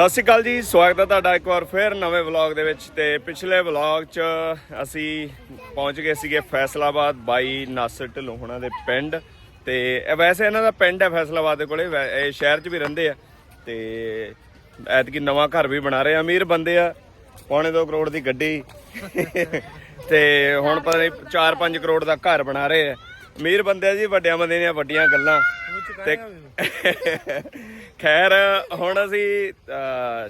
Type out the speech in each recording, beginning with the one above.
ਸਤਿ ਸ਼੍ਰੀ ਅਕਾਲ ਜੀ, ਸਵਾਗਤ ਹੈ ਤੁਹਾਡਾ ਇੱਕ ਵਾਰ ਫੇਰ ਨਵੇਂ ਵਲੌਗ ਦੇ ਵਿੱਚ ਤੇ ਪਿਛਲੇ ਵਲੌਗ 'ਚ ਅਸੀਂ ਪਹੁੰਚ ਗਏ ਸੀਗੇ ਫੈਸਲਾਬਾਦ ਬਾਈ ਨਾਸਰ ਢਿੱਲੋਂ ਦੇ ਪਿੰਡ ਤੇ ਇਹ ਵੈਸੇ ਇਹਨਾਂ ਦਾ ਪਿੰਡ ਹੈ ਫੈਸਲਾਬਾਦ ਦੇ ਕੋਲੇ, ਵੈ- ਇਹ ਸ਼ਹਿਰ 'ਚ ਵੀ ਰਹਿੰਦੇ ਆ ਤੇ ਐਤਕੀ ਨਵਾਂ ਘਰ ਵੀ ਬਣਾ ਰਹੇ ਆ, ਅਮੀਰ ਬੰਦੇ ਆ, ਪੌਣੇ 2 ਕਰੋੜ ਦੀ ਗੱਡੀ ਤੇ ਹੁਣ ਪਤਾ ਨਹੀਂ 4-5 ਕਰੋੜ ਦਾ ਘਰ ਬਣਾ ਰਹੇ ਆ। ਅਮੀਰ ਬੰਦੇ ਜੀ ਵੱਡਿਆਂ ਬੰਦੇ ਦੀਆਂ ਵੱਡੀਆਂ ਗੱਲਾਂ। ਤੇ ਖੈਰ ਹੁਣ ਅਸੀਂ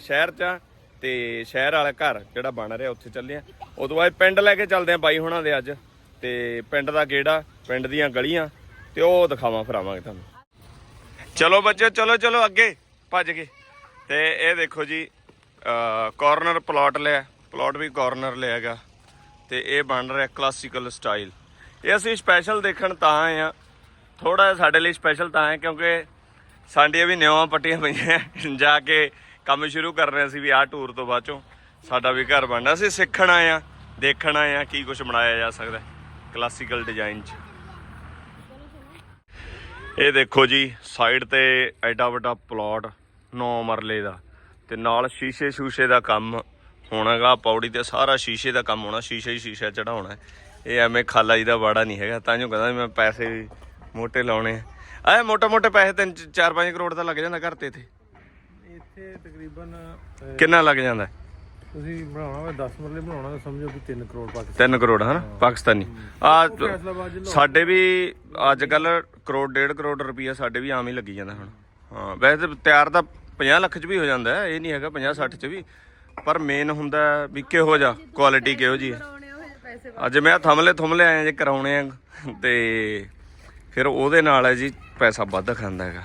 ਸ਼ਹਿਰ ਚ ਤੇ ਸ਼ਹਿਰ ਵਾਲਾ ਘਰ ਜਿਹੜਾ ਬਣ ਰਿਹਾ ਉੱਥੇ ਚੱਲੇ ਆ। ਉਦੋਂ ਬਾਅਦ ਪਿੰਡ ਲੈ ਕੇ ਚੱਲਦੇ ਆ ਬਾਈ ਹੁਣਾਂ ਦੇ ਅੱਜ। ਤੇ ਪਿੰਡ ਦਾ ਗੇੜਾ ਪਿੰਡ ਦੀਆਂ ਗਲੀਆਂ ਤੇ ਉਹ ਦਿਖਾਵਾਂ ਫਰਾਵਾਂਗੇ ਤੁਹਾਨੂੰ। ਚਲੋ ਬੱਚੇ ਚਲੋ ਚਲੋ ਅੱਗੇ ਭੱਜ ਗਏ। ਤੇ ਇਹ ਦੇਖੋ ਜੀ ਕਾਰਨਰ ਪਲਾਟ ਲਿਆ। ਪਲਾਟ ਵੀ ਕਾਰਨਰ ਲਿਆਗਾ ਤੇ ਇਹ ਬਣ ਰਿਹਾ ਕਲਾਸੀਕਲ ਸਟਾਈਲ ਇਹ ਅਸੀਂ ਸਪੈਸ਼ਲ ਦੇਖਣ ਤਾਂ ਆਏ ਆ ਥੋੜਾ ਸਾਡੇ ਲਈ ਸਪੈਸ਼ਲ ਤਾਂ ਹੈ ਕਿਉਂਕਿ ਸਾਡੀਆਂ ਵੀ ਨਿਉਆਂ ਪੱਟੀਆਂ ਪਈਆਂ ਜਾ ਕੇ ਕੰਮ ਸ਼ੁਰੂ ਕਰ ਰਹੇ ਸੀ ਵੀ ਆਹ ਟੂਰ ਤੋਂ ਬਾਅਦ ਚੋਂ ਸਾਡਾ ਵੀ ਘਰ ਬਣਨਾ। ਅਸੀਂ ਸਿੱਖਣਾ ਆ ਦੇਖਣਾ ਆ ਕੀ ਕੁਝ ਬਣਾਇਆ ਜਾ ਸਕਦਾ ਕਲਾਸੀਕਲ ਡਿਜ਼ਾਈਨ 'ਚ। ਇਹ ਦੇਖੋ ਜੀ ਸਾਈਡ ਤੇ ਐਡਾ ਵੱਡਾ ਪਲਾਟ 9 ਮਰਲੇ ਦਾ ਤੇ ਨਾਲ ਸ਼ੀਸ਼ੇ ਸ਼ੂਸ਼ੇ ਦਾ ਕੰਮ ਹੋਣਾਗਾ, ਪੌੜੀ ਤੇ ਸਾਰਾ ਸ਼ੀਸ਼ੇ ਦਾ ਕੰਮ ਹੋਣਾ, ਸ਼ੀਸ਼ੇ ਹੀ ਸ਼ੀਸ਼ਾ ਚੜਾਉਣਾ ਇਹ ਐਵੇਂ ਖਾਲਾ ਜੀ ਦਾ ਵਾੜਾ ਨਹੀਂ ਹੈਗਾ ਤਾਂ ਜੋ ਕਹਿੰਦਾ ਮੈਂ ਪੈਸੇ ਮੋਟੇ ਲਾਉਣੇ ਆ। ਐ ਮੋਟਾ ਮੋਟੇ ਪੈਸੇ ਤਿੰਨ 4-5 ਕਰੋੜ ਦਾ ਲੱਗ ਜਾਂਦਾ ਘਰ ਤੇ ਇੱਥੇ। ਇੱਥੇ ਤਕਰੀਬਨ ਅਹ, ਕਿੰਨਾ ਲੱਗ ਜਾਂਦਾ? ਤੁਸੀਂ ਬਣਾਉਣਾ ਹੋਵੇ 10 ਮਰਲੇ ਬਣਾਉਣਾ ਤਾਂ ਸਮਝੋ ਕਿ 3 ਕਰੋੜ ਪਾਕਿਸਤਾਨ। 3 ਕਰੋੜ ਹਨਾ? ਪਾਕਿਸਤਾਨੀ। ਆ ਫੈਸਲਾਬਾਦ ਜ਼ਿਲ੍ਹਾ ਸਾਡੇ ਵੀ ਅੱਜ ਕੱਲ ਕਰੋੜ ਡੇਢ ਕਰੋੜ ਰੁਪਈਆ ਸਾਡੇ ਵੀ ਆਮ ਹੀ ਲੱਗੀ ਜਾਂਦਾ ਹੁਣ। ਹਾਂ ਵੈਸੇ ਤਾਂ ਤਿਆਰ ਤਾਂ 50 ਲੱਖ ਚ ਵੀ ਹੋ ਜਾਂਦਾ ਹੈ, ਇਹ ਨਹੀਂ ਹੈਗਾ 50 60 ਚ ਵੀ। ਪਰ ਮੇਨ ਹੁੰਦਾ ਵੀ ਕਿਹੋ ਜਿਹਾ ਕੁਆਲਿਟੀ ਕਿਹੋ ਜੀ ਹੈ ਅੱਜ ਮੈਂ ਥਮਲੇ ਥਮਲੇ ਆਏ ਜੇ ਕਰਾਉਣੇ ਆ, ਤੇ ਫਿਰ ਉਹਦੇ ਨਾਲ ਹੈ ਜੀ ਪੈਸਾ ਵੱਧ ਖਾਂਦਾ ਹੈਗਾ।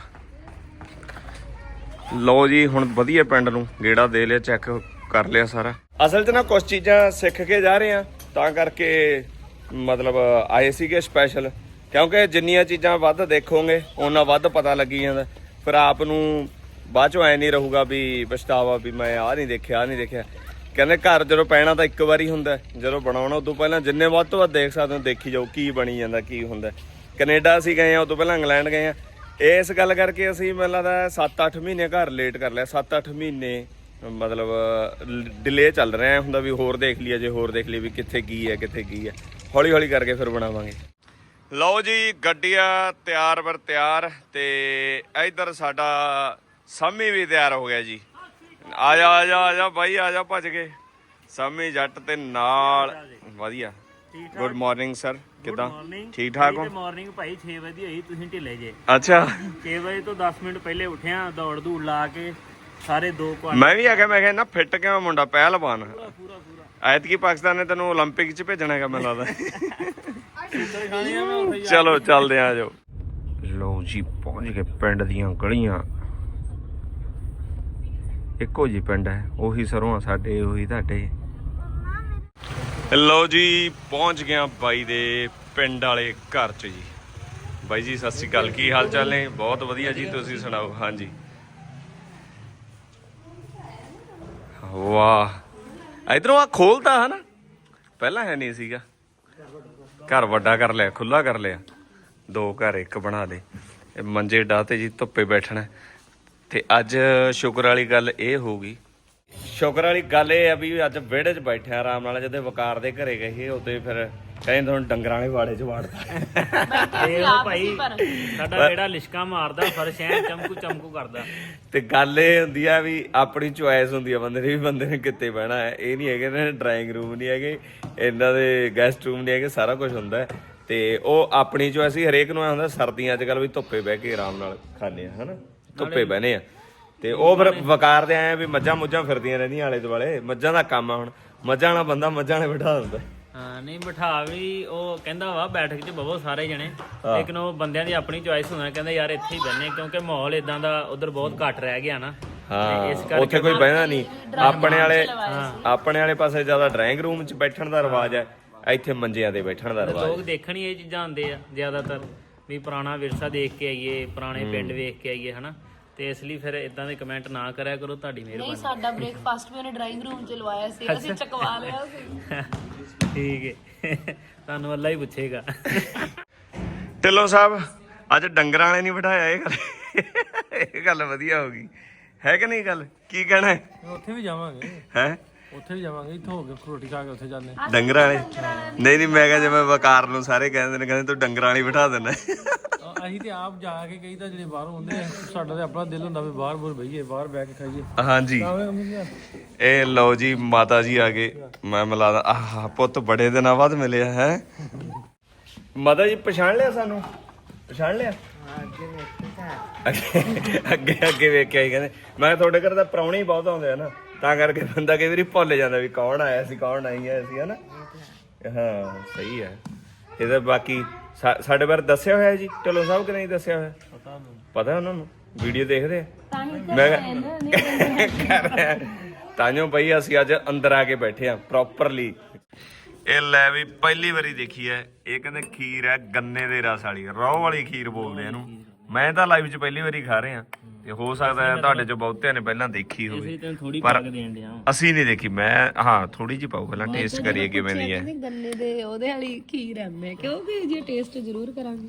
ਲਓ ਜੀ, ਹੁਣ ਵਧੀਆ ਪਿੰਡ ਨੂੰ ਗੇੜਾ ਦੇ ਲਿਆ ਚੈੱਕ ਕਰ ਲਿਆ ਸਾਰਾ। ਅਸਲ 'ਚ ਨਾ ਕੁਝ ਚੀਜ਼ਾਂ ਸਿੱਖ ਕੇ ਜਾ ਰਹੇ ਆ, ਤਾਂ ਕਰਕੇ ਮਤਲਬ ਆਏ ਸੀਗੇ ਸਪੈਸ਼ਲ ਕਿਉਂਕਿ ਜਿੰਨੀਆਂ ਚੀਜ਼ਾਂ ਵੱਧ ਦੇਖੋਗੇ ਓਨਾ ਵੱਧ ਪਤਾ ਲੱਗੀ ਜਾਂਦਾ। ਫਿਰ ਆਪ ਨੂੰ ਬਾਅਦ ਚੋਂ ਐ ਨਹੀਂ ਰਹੂਗਾ ਵੀ ਪਛਤਾਵਾ ਵੀ ਮੈਂ ਆਹ ਨਹੀਂ ਦੇਖਿਆ, ਆਹ ਨਹੀਂ ਦੇਖਿਆ। ਕਹਿੰਦੇ ਘਰ ਜਦੋਂ ਪੈਣਾ ਤਾਂ ਇੱਕ ਵਾਰੀ ਹੁੰਦਾ ਜਦੋਂ ਬਣਾਉਣਾ ਉਦੋਂ ਪਹਿਲਾਂ ਜਿੰਨੇ ਵੱਧ ਤੋਂ ਵੱਧ ਦੇਖ ਸਕਦੇ ਹੋ, ਦੇਖੀ ਜਾਓ ਕੀ ਬਣੀ ਜਾਂਦਾ, ਕੀ ਹੁੰਦਾ ਹੈ। ਕੈਨੇਡਾ ਅਸੀਂ ਗਏ ਆ ਉਦੋਂ ਪਹਿਲਾਂ ਇੰਗਲੈਂਡ ਗਏ ਆ ਇਸ ਗੱਲ ਕਰਕੇ ਅਸੀਂ ਮੈਨੂੰ ਲੱਗਦਾ 7-8 ਮਹੀਨੇ ਘਰ ਲੇਟ ਕਰ ਲਿਆ। 7-8 ਮਹੀਨੇ, ਮਤਲਬ ਡਿਲੇ ਚੱਲ ਰਿਹਾ ਹੁੰਦਾ ਵੀ ਹੋਰ ਦੇਖ ਲਈਏ, ਜੇ ਹੋਰ ਦੇਖ ਲਈਏ ਵੀ ਕਿੱਥੇ ਕੀ ਹੈ, ਕਿੱਥੇ ਕੀ ਹੈ। ਹੌਲੀ ਹੌਲੀ ਕਰਕੇ ਫਿਰ ਬਣਾਵਾਂਗੇ। ਲਓ ਜੀ, ਗੱਡੀਆਂ ਤਿਆਰ ਬਰ ਤਿਆਰ ਤੇ ਇਧਰ ਸਾਡਾ ਸਾਮੀ ਵੀ ਤਿਆਰ ਹੋ ਗਿਆ ਜੀ। ਆ ਜਾ ਆ ਜਾ ਆ ਜਾ ਬਾਈ ਆ ਜਾ ਭੱਜ ਕੇ ਸਾਮੀ ਜੱਟ ਤੇ ਨਾਲ ਵਧੀਆ ਗੁੱਡ ਮਾਰਨਿੰਗ ਸਰ ਕਿਦਾਂ ਠੀਕ ਠਾਕ ਹੋ ਮਾਰਨਿੰਗ ਭਾਈ 6 ਵਜੇ ਹੋਈ ਤੁਸੀਂ ਢਿੱਲੇ ਜੇ ਅੱਛਾ 6 ਵਜੇ ਤੋਂ 10 ਮਿੰਟ ਪਹਿਲੇ ਉੱਠਿਆ ਦੌੜ ਦੂੜ ਲਾ ਕੇ ਸਾਰੇ ਦੋ ਕੁਆਟਰ ਮੈਂ ਵੀ ਆਖਿਆ ਮੈਂ ਕਿਹਾ ਨਾ ਫਿੱਟ ਕਿਉਂ ਮੁੰਡਾ ਪਹਿਲਵਾਨ ਪੂਰਾ ਪੂਰਾ ਐਤਕੀ ਪਾਕਿਸਤਾਨ ਨੇ ਤੈਨੂੰ 올림픽 ਚ ਭੇਜਣਾ ਹੈਗਾ ਮੈਨੂੰ ਲੱਗਦਾ ਸ਼ੂਟਰ ਖਾਣੇ ਆ ਮੈਂ ਉੱਥੇ ਜਾ ਚਲੋ ਚੱਲਦੇ ਆ ਜਾਓ ਲੋ ਜੀ ਪਹੁੰਚ ਗਏ ਪਿੰਡ ਦੀਆਂ ਗਲੀਆਂ ਇੱਕੋ ਜੀ ਪਿੰਡ ਹੈ, ਉਹੀ ਸਰੋਂ ਸਾਡੇ, ਉਹੀ ਤੁਹਾਡੇ। ਲੋ ਜੀ, ਪਹੁੰਚ ਗਿਆ ਬਾਈ ਦੇ ਪਿੰਡ ਵਾਲੇ ਘਰ ਚ ਜੀ। ਬਾਈ ਜੀ, ਸਤਿ ਸ਼੍ਰੀ ਅਕਾਲ, ਕੀ ਹਾਲ ਚਾਲ ਨੇ? ਬਹੁਤ ਵਧੀਆ ਜੀ, ਤੁਸੀਂ ਸੁਣਾਓ? ਹਾਂਜੀ। ਵਾਹ। ਇਧਰੋਂ ਆ ਖੋਲਤਾ, ਹਨਾ? ਪਹਿਲਾਂ ਹੈ ਨਹੀਂ ਸੀਗਾ। ਘਰ ਵੱਡਾ ਕਰ ਲਿਆ ਖੁੱਲਾ ਕਰ ਲਿਆ। ਦੋ ਘਰ, ਇੱਕ ਬਣਾ ਦੇ ਇਹ ਮੰਜੇ ਡਾ ਤੇ ਜੀ, ਧੁੱਪੇ ਬੈਠਣਾ। ਤੇ ਅੱਜ ਸ਼ੁਕਰ ਵਾਲੀ ਗੱਲ ਇਹ ਹੋਊਗੀ। ਸ਼ੁਕਰ ਵਾਲੀ ਗੱਲ ਇਹ ਆ ਵੀ ਅੱਜ ਵਿਹੜੇ 'ਚ ਬੈਠਿਆ ਆਰਾਮ ਨਾਲ ਜਦੋਂ ਵਕਾਰ ਦੇ ਘਰੇ ਗਏ ਉੱਤੇ ਫਿਰ ਕਹਿੰਦੇ ਤੁਹਾਨੂੰ ਡੰਗਰਾਂ ਵਾਲੇ ਵਾੜੇ 'ਚ ਵਾੜਦਾ। ਇਹ ਉਹ ਭਾਈ ਸਾਡਾ ਜਿਹੜਾ ਲਿਸ਼ਕਾ ਮਾਰਦਾ ਫਰਸ਼ ਐ ਚਮਕੂ ਚਮਕੂ ਕਰਦਾ। ਤੇ ਗੱਲ ਇਹ ਹੁੰਦੀ ਆ ਵੀ ਆਪਣੀ ਚੁਆਇਸ ਹੁੰਦੀ ਆ ਬੰਦੇ ਦੀ ਵੀ ਬੰਦੇ ਨੇ ਕਿੱਥੇ ਬਹਿਣਾ ਹੈ। ਇਹ ਨਹੀਂ ਹੈਗੇ ਨਾ ਡਰਾਇੰਗ ਰੂਮ ਨਹੀਂ ਹੈਗੇ ਇਹਨਾਂ ਦੇ ਗੈਸਟ ਰੂਮ ਨਹੀਂ ਹੈਗੇ ਸਾਰਾ ਕੁਝ ਹੁੰਦਾ ਹੈ। ਤੇ ਉਹ ਆਪਣੀ ਚੁਆਇਸ ਹੀ ਹਰੇਕ ਨੂੰ ਹੁੰਦਾ ਸਰਦੀਆਂ ਅੱਜ ਕੱਲ ਵੀ ਧੁੱਪੇ ਬਹਿ ਕੇ ਆਰਾਮ ਨਾਲ ਖਾਂਦੇ ਆ ਹਨਾ? ਧੁੱਪੇ ਬਹਿਨੇ ਆ। ਤੇ ਉਹ ਫਿਰ ਵਕਾਰ ਦੇ ਆਏ ਵੀ ਮੱਝਾਂ ਮੁੱਝਾਂ ਫਿਰਦੀਆਂ ਰਹਿੰਦੀਆਂ ਆਲੇ ਦੁਆਲੇ। ਮੱਝਾਂ ਦਾ ਕੰਮ ਆ ਹੁਣ। ਮੱਝਾਂ ਵਾਲਾ ਬੰਦਾ ਮੱਝਾਂ ਨੇ ਬਿਠਾ ਦਿੰਦਾ। ਹਾਂ ਨਹੀਂ ਬਿਠਾ ਵੀ ਉਹ ਕਹਿੰਦਾ ਵਾ ਬੈਠਕ 'ਚ ਬਵੋ ਸਾਰੇ ਜਣੇ। ਲੇਕਿਨ ਉਹ ਬੰਦਿਆਂ ਦੀ ਆਪਣੀ ਚੁਆਇਸ ਹੁੰਦਾ ਕਹਿੰਦਾ ਯਾਰ ਇੱਥੇ ਹੀ ਬੈਠਨੇ ਕਿਉਂਕਿ ਮਾਹੌਲ ਇਦਾਂ ਦਾ ਉਧਰ ਬਹੁਤ ਘੱਟ ਰਹਿ ਗਿਆ ਨਾ। ਹਾਂ ਇਸ ਕਰਕੇ ਉੱਥੇ ਕੋਈ ਬਹਿਣਾ ਨਹੀਂ। ਆਪਣੇ ਵਾਲੇ ਆਪਣੇ ਵਾਲੇ ਪਾਸੇ ਜ਼ਿਆਦਾ ਡਰਾਇੰਗ ਰੂਮ 'ਚ ਬੈਠਣ ਦਾ ਰਿਵਾਜ ਹੈ। ਇੱਥੇ ਮੰਜਿਆਂ ਤੇ ਬੈਠਣ ਦਾ ਰਿਵਾਜ। ਲੋਕ ਦੇਖਣ ਹੀ ਇਹ ਚੀਜ਼ਾਂ ਆਉਂਦੇ ਆ ਜ਼ਿਆਦਾਤਰ। ਵੀ ਪੁਰਾਣਾ ਵਿਰਸਾ ਦੇਖ ਕੇ ਆਈਏ ਪੁਰਾਣੇ ਪਿੰਡ ਵੇਖ ਕੇ ਆਈਏ ਹਨਾ? ਤੇ ਇਸ ਲਈ ਫਿਰ ਇਦਾਂ ਦੇ ਕਮੈਂਟ ਨਾ ਕਰਿਆ ਕਰੋ ਤੁਹਾਡੀ ਨਹੀਂ ਮਿਹਰਬਾਨੀ ਸਾਡਾ ਬ੍ਰੇਕਫਾਸਟ ਵੀ ਉਹਨੇ ਡਰਾਇੰਗ ਰੂਮ ਚ ਲਵਾਇਆ ਸੀ ਅਸੀਂ ਚਕਵਾ ਲਿਆ ਸੀ। ਠੀਕ ਹੈ ਤੁਹਾਨੂੰ ਅੱਲਾ ਹੀ ਪੁੱਛੇਗਾ। ਢਿੱਲੋਂ ਸਾਹਿਬ ਅੱਜ ਡੰਗਰਾਂ ਵਾਲੇ ਨਹੀਂ ਬਿਠਾਇਆ ਇਹ ਗੱਲ ਇਹ ਗੱਲ ਵਧੀਆ ਹੋ ਗਈ। ਹੈ ਕਿ ਨਹੀਂ ਗੱਲ? ਕੀ ਕਹਿਣਾ ਹੈ? ਉੱਥੇ ਵੀ ਜਾਵਾਂਗੇ। ਹੈਂ? ਉੱਥੇ ਜਾਵਾਂਗੇ ਇੱਥੋਂ ਹੋ ਕੇ ਰੋਟੀ ਖਾ ਕੇ ਉੱਥੇ ਜਾਂਦੇ ਡੰਗਰਾਂ ਵਾਲੇ? ਨਹੀਂ ਨਹੀਂ ਮੈਂ ਕਿਹਾ ਜਿਵੇਂ ਵਕਾਰ ਨੂੰ ਸਾਰੇ ਕਹਿੰਦੇ ਨੇ ਕਹਿੰਦੇ ਤੂੰ ਡੰਗਰਾਂ ਵਾਲੀ ਬਿਠਾ ਦੇਣਾ। ਅ- ਅਸੀਂ ਤੇ ਆਪ ਜਾ ਕੇ ਕਈ ਤਾਂ ਜਿਹੜੇ ਬਾਹਰੋਂ ਆਉਂਦੇ ਆ ਸਾਡਾ ਤੇ ਆਪਣਾ ਦਿਲ ਹੁੰਦਾ ਵੀ ਬਾਹਰ ਬੁਰ ਬਈਏ ਬਾਹਰ ਬੈ ਕੇ ਖਾਈਏ। ਹਾਂਜੀ। ਆਵੇਂ ਇਹ ਲਓ ਜੀ ਮਾਤਾ ਜੀ ਆ ਗਏ। ਮੈਂ ਮਿਲਾਦਾ ਆਹ ਪੁੱਤ ਬੜੇ ਦਿਨਾਂ ਬਾਅਦ ਮਿਲਿਆ ਹੈ। ਮਾਤਾ ਜੀ ਪਛਾਣ ਲਿਆ ਸਾਨੂੰ? ਪਛਾਣ ਲਿਆ? ਅੱਗੇ ਅੱਗੇ ਅੱਗੇ ਵੇਖਿਆ ਹੀ ਕਹਿੰਦੇ। ਮੈਂ ਕਿਹਾ ਤੁਹਾਡੇ ਘਰ ਤਾਂ ਪ੍ਰਾਹੁਣੇ ਹੀ ਬਹੁਤ ਆਉਂਦੇ ਆ ਨਾ। ਤਾਂ ਕਰਕੇ ਬੰਦਾ ਕਈ ਵਾਰੀ ਭੁੱਲ ਜਾਂਦਾ ਵੀ ਕੌਣ ਆਇਆ ਸੀ ਕੌਣ ਆਈ ਹੈ ਸੀ ਹਨਾ? ਹਾਂ ਸਹੀ ਹੈ। ਇਹਦਾ ਬਾਕੀ ਸਾ- ਸਾਡੇ ਬਾਰੇ ਦੱਸਿਆ ਹੋਇਆ ਜੀ? ਢਿੱਲੋਂ ਸਾਹਿਬ ਕਿ ਨਹੀਂ ਦੱਸਿਆ ਹੋਇਆ। ਪਤਾ ਨਹੀਂ। ਪਤਾ ਉਹਨਾਂ ਨੂੰ? ਵੀਡੀਓ ਦੇਖਦੇ ਆ। ਤਾਂ ਹੀ ਮੈਂ ਕਿਹਾ- ਤਾਂਿਓ ਬਈ ਅਸੀਂ ਅੱਜ ਅੰਦਰ ਆ ਕੇ ਬੈਠੇ ਆ ਪ੍ਰੋਪਰਲੀ ਇਹ ਲੈ ਵੀ ਪਹਿਲੀ ਵਾਰੀ ਦੇਖੀ ਐ ਇਹ ਕਹਿੰਦੇ ਖੀਰ ਐ ਗੰਨੇ ਦੇ ਰਸ ਵਾਲੀ। ਰੋਹ ਵਾਲੀ ਖੀਰ ਬੋਲਦੇ ਆ ਇਹਨੂੰ। ਮੈਂ ਤਾਂ ਲਾਈਵ 'ਚ ਪਹਿਲੀ ਵਾਰੀ ਖਾ ਰਿਹਾ। ਤੇ ਹੋ ਸਕਦਾ ਹੈ ਤੁਹਾਡੇ 'ਚ ਬਹੁਤਿਆਂ ਨੇ ਪਹਿਲਾਂ ਦੇਖੀ ਹੋਵੇ। ਤੈਨੂੰ ਥੋੜੀ ਪਰ ਪਾ ਕੇ ਦੇਣ ਡਿਆ ਅਸੀਂ ਨਹੀਂ ਦੇਖੀ ਮੈਂ ਹਾਂ ਥੋੜੀ ਜਿਹੀ ਪਾਉ ਪਹਿਲਾਂ ਟੇਸਟ ਕਰੀਏ ਕਿਵੇਂ ਦੀ ਹੈ। ਗੰਨੇ ਦੇ ਉਹਦੇ ਵਾਲੀ ਖੀਰ ਐ ਮੈਂ ਕਿਉਂਕਿ ਜੇ ਟੇਸਟ ਜ਼ਰੂਰ ਕਰਾਂਗੇ।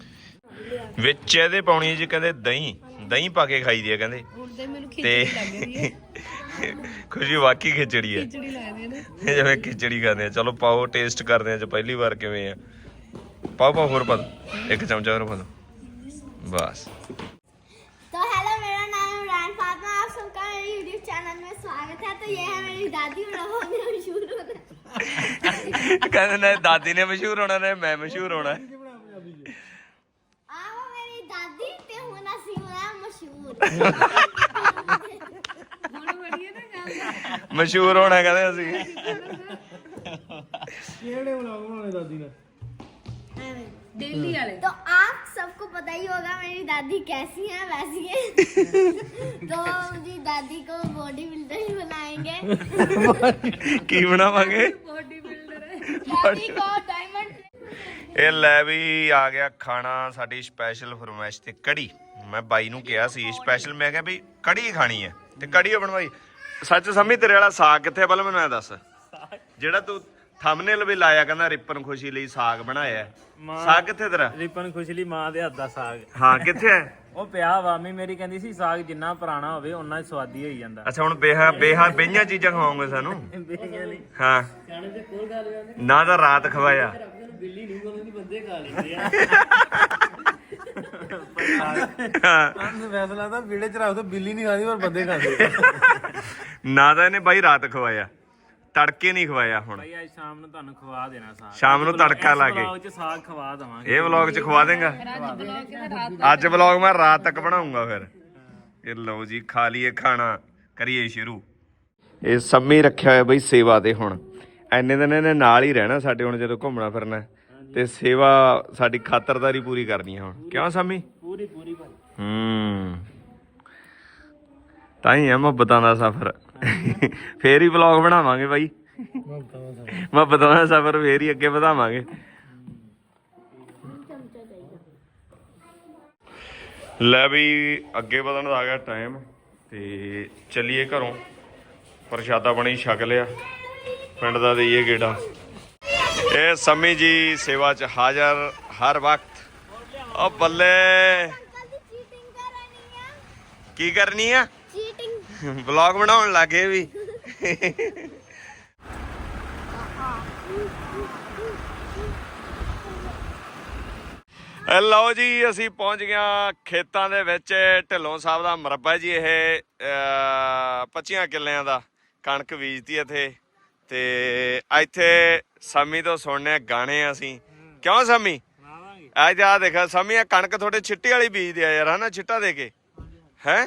ਵਿੱਚ ਇਹਦੇ ਪਾਉਣੀ ਜੀ ਕਹਿੰਦੇ ਦਹੀਂ ਦਹੀਂ ਪਾ ਕੇ ਖਾਈਦੀ ਹੈ ਕਹਿੰਦੇ। ਹੁਣ ਤੇ ਮੈਨੂੰ ਤੇ ਖਿਚੜੀ ਲੱਗ ਰਹੀ ਹੈ। ਖੁਸ਼ੀ ਵਾਕੀ ਖਿਚੜੀ ਹੈ। ਖਿਚੜੀ ਲੱਗਦੀ ਹੈ ਨਾ। ਜਿਵੇਂ ਖਿਚੜੀ ਖਾਂਦੇ ਆ। ਚਲੋ ਪਾਓ ਟੇਸਟ ਕਰਦੇ ਆ ਜੋ ਪਹਿਲੀ ਵਾਰ ਕਿਵੇਂ ਆ। ਪਾਓ ਪਾਓ ਹੋਰ ਪਾ ਦਿਓ। ਇੱਕ ਚਮਚਾ ਹੋਰ ਪਾ ਦਿਓ ਬਸ। तो ये है मेरी दादी बनाने मशहूर होना ਕਹਿੰਦੇ ਨੇ ਦਾਦੀ ਨੇ ਮਸ਼ਹੂਰ ਹੋਣਾ ਨੇ ਮੈਂ ਮਸ਼ਹੂਰ ਹੋਣਾ आओ मेरी दादी ते होना सी होना मशहूर ਮਸ਼ਹੂਰ ਹੋਣਾ ਕਹਿੰਦੇ ਅਸੀਂ ਕਿਹੜੇ ਵਲੌਗ ਬਣਾਉਣੇ ਦਾਦੀ ਨੇ ਡੇਲੀ ਵਾਲੇ तो आप सबको पता ही होगा मेरी दादी कैसी है वैसी है तो मेरी दादी को बॉडी बिल्डर ही बनाएंगे ਕੀ ਬਣਾਵਾਂਗੇ ਬੋਡੀ ਬਿਲਡਰ ਹੈ दादी को डायमंड ਇਹ ਲੈ ਵੀ ਆ ਗਿਆ ਖਾਣਾ ਸਾਡੀ ਸਪੈਸ਼ਲ ਫਰਮਾਇਸ਼ ਤੇ ਕੜੀ ਮੈਂ ਬਾਈ ਨੂੰ ਕਿਹਾ ਸੀ ਸਪੈਸ਼ਲ ਮੈਂ ਕਿਹਾ ਵੀ ਕੜੀ ਖਾਣੀ ਹੈ ਤੇ ਕੜੀ ਉਹ ਬਣਵਾਈ ਸੱਚ ਸਮੀ ਤੇਰੇ ਵਾਲਾ ਸਾਗ ਕਿੱਥੇ ਆ? ਪਹਿਲਾਂ ਮੈਨੂੰ ਇਹ ਦੱਸ ਜਿਹੜਾ ਤੂੰ ਥੰਬਨੇਲ ਵੀ ਲਾਇਆ ਕਹਿੰਦਾ ਰਿਪਨ ਖੁਸ਼ੀ ਲਈ ਸਾਗ ਬਣਾਇਆ। ਹੈ। ਸਾਗ ਕਿੱਥੇ ਤੇਰਾ? ਰਿਪਨ ਖੁਸ਼ਲੀ ਮਾਂ ਦੇ ਹੱਥ ਦਾ ਸਾਗ। ਹਾਂ ਕਿੱਥੇ ਹੈ? ਉਹ ਪਿਆ ਵਾਮੀ ਮੇਰੀ ਕਹਿੰਦੀ ਸੀ ਸਾਗ ਜਿੰਨਾ ਪੁਰਾਣਾ ਹੋਵੇ ਓਨਾ ਹੀ ਸਵਾਦੀ ਹੋਈ ਜਾਂਦਾ। ਅੱਛਾ ਹੁਣ ਬੇਹਾ ਬੇਹਾ ਬਈਆਂ ਚੀਜ਼ਾਂ ਖਵਾਉਂਗੇ ਸਾਨੂੰ? ਬੇਈਆਂ ਨਹੀਂ ਹਾਂ। ਨਾ ਤਾਂ ਰਾਤ ਖਵਾਇਆ। ਬਿੱਲੀ ਨਹੀਂ ਬੋਲਦੀ ਬੰਦੇ ਖਾ ਲੈਂਦੇ ਆ। ਹਾਂ। ਮੈਨੂੰ ਵੈਸੇ ਲੱਗਦਾ ਵਿੜੇ ਚ ਰੱਖ ਦੋ ਬਿੱਲੀ ਨਹੀਂ ਖਾਂਦੀ ਪਰ ਬੰਦੇ ਖਾਂਦੇ। ਨਾ ਤਾਂ ਇਹਨੇ ਬਾਈ ਰਾਤ ਖਵਾਇਆ। ਤੜਕੇ ਨਹੀਂ ਖਵਾਇਆ ਹੁਣ। ਭਾਈ ਅੱਜ ਸ਼ਾਮ ਨੂੰ ਤੁਹਾਨੂੰ ਖਵਾ ਦੇਣਾ ਸਾਗ। ਸ਼ਾਮ ਨੂੰ ਤੜਕਾ ਲਾ ਕੇ। ਵਲੌਗ ਚ ਸਾਗ ਖਵਾ ਦਵਾਂਗੇ। ਇਹ ਵਲੌਗ ਚ ਖਵਾ ਦੇਗਾ? ਅੱਜ ਵਲੌਗ ਮੈਂ ਰਾਤ ਤੱਕ ਬਣਾਉਂਗਾ ਫਿਰ। ਇਹ ਲਓ ਜੀ ਖਾ ਲਈਏ ਖਾਣਾ। ਕਰੀਏ ਸ਼ੁਰੂ। ਇਹ ਸੰਮੀ ਰੱਖਿਆ ਹੋਇਆ ਬਈ ਸੇਵਾ ਤੇ ਹੁਣ। ਐਨੇ ਦਿਨ ਇਹਨੇ ਨਾਲ ਹੀ ਰਹਿਣਾ ਸਾਡੇ ਹੁਣ ਜਦੋਂ ਘੁੰਮਣਾ ਫਿਰਨਾ। ਤੇ ਸੇਵਾ ਸਾਡੀ ਖਾਤਰਦਾਰੀ ਪੂਰੀ ਕਰਨੀ ਹੈ ਹੁਣ। ਕਿਉਂ ਸੰਮੀ? ਪੂਰੀ ਪੂਰੀ ਭਾਈ। ਹੂੰ। ਤਾਂ ਹੀ ਹੈ ਮੁਹੱਬਤਾਂ ਦਾ ਸਫ਼ਰ। ਫੇਰ ਹੀ ਵਲੌਗ ਬਣਾਵਾਂਗੇ ਬਾਈ। ਮੈਂ ਦਾ ਸਫ਼ਰ ਫੇਰ ਹੀ ਅੱਗੇ ਵਧਾਵਾਂਗੇ। ਲੈ ਵੀ ਅੱਗੇ ਵਧਣ ਦਾ ਆ ਗਿਆ ਟਾਈਮ ਤੇ ਚੱਲੀਏ ਘਰੋਂ। ਪ੍ਰਸ਼ਾਦਾ ਬਣੀ ਛਕ ਲਿਆ। ਪਿੰਡ ਦਾ ਦੇਈਏ ਗੇੜਾ। ਇਹ ਸਮੀ ਜੀ ਸੇਵਾ ਚ ਹਾਜ਼ਰ ਹਰ ਵਕਤ। ਉਹ ਬੱਲੇ। ਕੀ ਕਰਨੀ ਆ? ਵਲੌਗ ਬਣਾਉਣ ਲੱਗੇ ਵੀ। ਲਓ ਜੀ ਅਸੀਂ ਪਹੁੰਚ ਗਿਆ ਖੇਤਾਂ ਦੇ ਵਿੱਚ ਢਿੱਲੋਂ ਸਾਹਿਬ ਦਾ ਮਰਬਾ ਜੀ ਇਹ ਅਹ, 25 ਕਿੱਲਿਆਂ ਦਾ ਕਣਕ ਬੀਜਤੀ ਇੱਥੇ। ਤੇ ਇੱਥੇ ਸਾਮੀ ਤੋਂ ਸੁਣਨੇ ਆ ਗਾਣੇ ਅਸੀਂ। ਕਿਉਂ ਸਾਮੀ? ਆ ਦੇਖ ਸਾਮੀ ਇਹ ਕਣਕ ਤੁਹਾਡੇ ਚਿੱਟੀ ਵਾਲੀ ਬੀਜਦੇ ਆ ਯਾਰ ਹਨਾ ਚਿੱਟਾ ਦੇ ਕੇ? ਹੈ?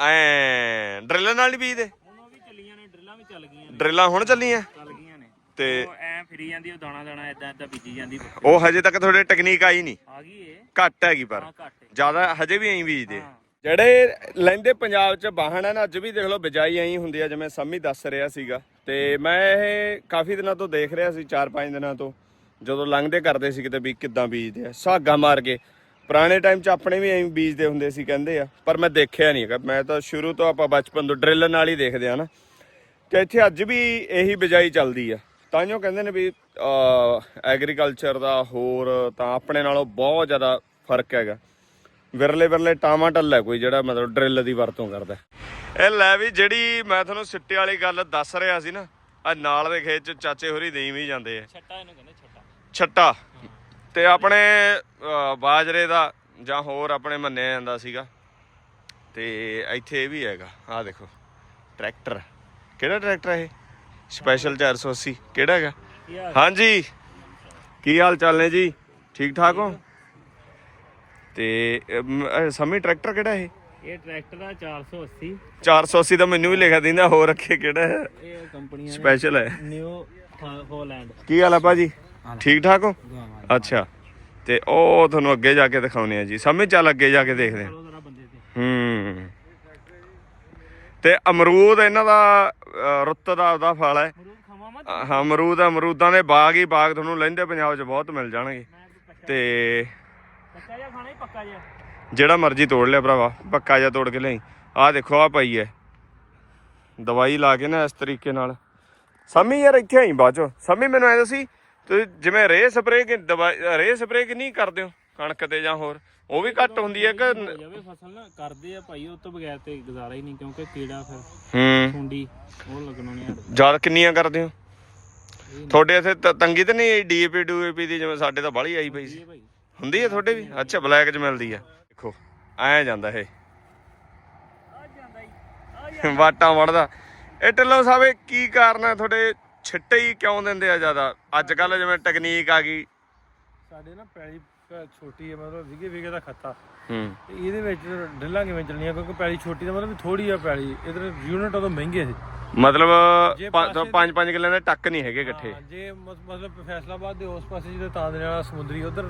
ਐ ਡਰਿਲ ਨਾਲ ਹੀ ਬੀਜਦੇ? ਹੁਣ ਉਹ ਵੀ ਚੱਲੀਆਂ ਨੇ ਡਰਿਲਾਂ ਵੀ ਚੱਲ ਗਈਆਂ ਨੇ। ਡਰਿਲਾਂ ਹੁਣ ਚੱਲੀਆਂ? ਚੱਲ ਗਈਆਂ ਨੇ। ਤੇ ਉਹ ਐ ਫਿਰੀ ਜਾਂਦੀ ਉਹ ਦਾਣਾ ਦਾਣਾ ਇਦਾਂ ਇਦਾਂ ਬੀਜੀ ਜਾਂਦੀ ਉਹ ਹਜੇ ਤੱਕ ਤੁਹਾਡੇ ਟੈਕਨੀਕ ਆਈ ਨਹੀਂ ਆ ਗਈ ਏ ਘੱਟ ਹੈਗੀ ਪਰ। ਹਾਂ ਘੱਟ ਏ। ਜ਼ਿਆਦਾ ਹਜੇ ਵੀ ਐਂ ਬੀਜਦੇ। ਜਿਹੜੇ ਲੈਂਦੇ ਪੰਜਾਬ ਚ ਬਾਹਣ ਹੈ ਨਾ ਅੱਜ ਵੀ ਦੇਖ ਲਓ ਬਿਜਾਈ ਐਂ ਹੁੰਦੀ ਆ ਜਿਵੇਂ ਸੰਮੀ ਦੱਸ ਰਿਹਾ ਸੀਗਾ। ਤੇ ਮੈਂ ਇਹ ਕਾਫੀ ਦਿਨਾਂ ਤੋਂ ਦੇਖ ਰਿਹਾ ਸੀ 4-5 ਦਿਨਾਂ ਤੋਂ ਜਦੋਂ ਲੰਘਦੇ ਕਰਦੇ ਸੀ ਕਿਤੇ ਵੀ ਕਿੱਦਾਂ ਬੀਜਦੇ ਆ ਸਾਗਾ ਮਾਰ ਕੇ। ਪੁਰਾਣੇ ਟਾਈਮ ਚ ਆਪਣੇ ਵੀ ਐਂ ਬੀਜਦੇ ਹੁੰਦੇ ਸੀ ਕਹਿੰਦੇ ਆ ਪਰ ਮੈਂ ਦੇਖਿਆ ਨਹੀਂ ਹੈਗਾ। ਮੈਂ ਤਾਂ ਸ਼ੁਰੂ ਤੋਂ ਆਪਾਂ ਬਚਪਨ ਤੋਂ ਡਰਿਲ ਨਾਲ ਹੀ ਦੇਖਦੇ ਆ ਨਾ। ਤੇ ਇੱਥੇ ਅੱਜ ਵੀ ਇਹੀ ਬਿਜਾਈ ਚੱਲਦੀ ਆ। ਤਾਂਯੋ ਕਹਿੰਦੇ ਨੇ ਵੀ ਐਗਰੀਕਲਚਰ ਦਾ ਹੋਰ ਤਾਂ ਆਪਣੇ ਨਾਲੋਂ ਬਹੁਤ ਜ਼ਿਆਦਾ ਫ਼ਰਕ ਹੈਗਾ। ਵਿਰਲੇ ਵਿਰਲੇ ਟਾਮਾਟਲ ਹੈ ਕੋਈ ਜਿਹੜਾ ਮਤਲਬ ਡਰਿਲ ਦੀ ਵਰਤੋਂ ਕਰਦਾ। ਇਹ ਲੈ ਵੀ ਜਿਹੜੀ ਮੈਂ ਤੁਹਾਨੂੰ ਸਿੱਟੇ ਵਾਲੀ ਗੱਲ ਦੱਸ ਰਿਹਾ ਸੀ ਨਾ ਆ ਨਾਲ ਦੇ ਖੇਤ ਚ ਚਾਚੇ ਹੋਰੀ ਦੇਈ ਵੀ ਜਾਂਦੇ ਆ। ਛੱਟਾ ਇਹਨੂੰ ਕਹਿੰਦੇ ਛੱਟਾ। ਛੱਟਾ। ਤੇ ਆਪਣੇ ਬਾਜਰੇ ਦਾ ਜਾਂ ਹੋਰ ਆਪਣੇ ਮੰਨਿਆ ਜਾਂਦਾ ਸੀਗਾ। ਤੇ ਇੱਥੇ ਇਹ ਵੀ ਹੈਗਾ। ਆਹ ਦੇਖੋ ਟਰੈਕਟਰ। ਕਿਹੜਾ ਟਰੈਕਟਰ ਹੈ ਇਹ? ਸਪੈਸ਼ਲ 480 ਕਿਹੜਾ ਹੈਗਾ? ਹਾਂਜੀ। ਕੀ ਹਾਲ ਚਾਲ ਨੇ ਜੀ? ਠੀਕ ਠਾਕ ਹੋ? ਤੇ ਸਮੀ ਟਰੈਕਟਰ ਕਿਹੜਾ ਇਹ? ਇਹ ਟਰੈਕਟਰ ਆ 480 480 ਦਾ ਮੈਨੂੰ ਵੀ ਲਿਖਿਆ ਦਿੰਦਾ ਹੋਰ ਅੱਗੇ ਕਿਹੜਾ ਹੈ? ਇਹ ਕੰਪਨੀ ਸਪੈਸ਼ਲ ਹੈ। ਨਿਊ ਹੋਲੈਂਡ ਕੀ ਹਾਲ ਆ ਭਾਜੀ? ਠੀਕ ਠਾਕ ਹੋ? ਅੱਛਾ। ਤੇ ਉਹ ਤੁਹਾਨੂੰ ਅੱਗੇ ਜਾ ਕੇ ਦਿਖਾਉਨੇ ਆ ਜੀ। ਸਮਝ ਚੱਲ ਅੱਗੇ ਜਾ ਕੇ ਦੇਖਦੇ ਤੇ। ਹੂੰ। ਤੇ ਅਮਰੂਦ ਇਹਨਾਂ ਦਾ ਰੁੱਤ ਦਾ ਉਹਦਾ ਫਲ ਹੈ। ਹਾਂ ਅਮਰੂਦ ਅਮਰੂਦਾਂ ਦੇ ਬਾਗ ਹੀ ਬਾਗ ਤੁਹਾਨੂੰ ਲਹਿੰਦੇ ਪੰਜਾਬ 'ਚ ਬਹੁਤ ਮਿਲ ਜਾਣਗੇ। ਤੇ ਪੱਕਾ ਜਿਹਾ ਖਾਣਾ ਹੀ ਪੱਕਾ ਜਿਹਾ। ਜਿਹੜਾ ਮਰਜ਼ੀ ਤੋੜ ਲਿਆ ਭਰਾਵਾ ਪੱਕਾ ਜਿਹਾ ਤੋੜ ਕੇ ਲਈ ਆਹ ਦੇਖੋ ਆ ਪਈ ਹੈ। ਦਵਾਈ ਲਾ ਕੇ ਨਾ ਇਸ ਤਰੀਕੇ ਨਾਲ। ਸਮੀ ਯਾਰ ਇੱਥੇ ਆਈ ਬਾਅਦ ਚੋਂ। ਸਮੀ ਮੈਨੂੰ ਐ ਦੱਸੀ ਤੁਸੀਂ ਜਿਵੇਂ ਰੇ ਸਪਰੇ ਕਿ ਦਵਾਈ ਰੇ ਸਪਰੇ ਕਿੰਨੀ ਕਰਦੇ ਹੋ? ਕਣਕ ਤੇ ਜਾਂ ਹੋਰ? ਉਹ ਵੀ ਘੱਟ ਹੁੰਦੀ ਹੈ ਕਿ ਜਾਵੇ ਫਸਲ ਨਾ ਕਰਦੇ ਆ ਭਾਈ ਉਹ ਤੋਂ ਬਗੈਰ ਤੇ ਗੁਜ਼ਾਰਾ ਹੀ ਨਹੀਂ ਕਿਉਂਕਿ ਕੀੜਾ ਫਿਰ ਹੂੰ। ਸੁੰਡੀ ਉਹ ਲੱਗਣੋਂ ਨਹੀਂ ਜ਼ਿਆਦਾ ਕਿੰਨੀਆਂ ਕਰਦੇ ਹੋ? ਤੁਹਾਡੇ ਇੱਥੇ ਤ- ਤੰਗੀ ਤੇ ਨਹੀਂ ਡੀਏਪੀ ਡੂਏਪੀ ਦੀ ਜਿਵੇਂ ਸਾਡੇ ਤਾਂ ਬਾਹਲੀ ਆਈ ਪਈ ਸੀ। ਹੁੰਦੀ ਹੈ ਤੁਹਾਡੇ ਵੀ? ਅੱਛਾ ਬਲੈਕ 'ਚ ਮਿਲਦੀ ਆ। ਦੇਖੋ ਐ ਜਾਂਦਾ ਇਹ। ਵਾਟਾਂ ਵੜਦਾ। ਇਹ ਢਿੱਲੋਂ ਸਾਹਿਬ ਕੀ ਕਾਰਨ ਹੈ ਤੁਹਾਡੇ ਛਿੱਟੇ ਹੀ ਕਿਉਂ ਦਿੰਦੇ ਆ ਜ਼ਿਆਦਾ? ਅੱਜ ਕੱਲ ਜਿਵੇਂ ਟੈਕਨੀਕ ਆ ਗਈ। ਸਾਡੇ ਨਾ ਪੈਲੀ ਛੋਟੀ ਹੈ ਮਤਲਬ ਵਿਗੇ ਵਿਗੇ ਦਾ ਖੱਤਾ। ਹੂੰ। ਤੇ ਇਹਦੇ ਵਿੱਚ ਡਿੱਲਾਂ ਕਿਵੇਂ ਚੱਲਣੀਆਂ? ਕਿਉਂਕਿ ਪੈਲੀ ਛੋਟੀ ਦਾ ਮਤਲਬ ਥੋੜੀ ਆ ਪੈਲੀ। ਇਧਰ ਯੂਨਿਟ ਉਦੋਂ ਮਹਿੰਗੇ ਸੀ। ਮਤਲਬ ਜੇ 5 5 ਕਿੱਲੇ ਦੇ ਟੱਕ ਨਹੀਂ ਹੈਗੇ ਇਕੱਠੇ। ਹਾਂ, ਜੇ ਮਤ- ਮਤਲਬ ਫੈਸਲਾਬਾਦ ਦੇ ਉਸ ਪਾਸੇ ਜਿਹਦੇ ਤਾਂਦਰੇ ਵਾਲਾ ਸਮੁੰਦਰੀ ਉਧਰ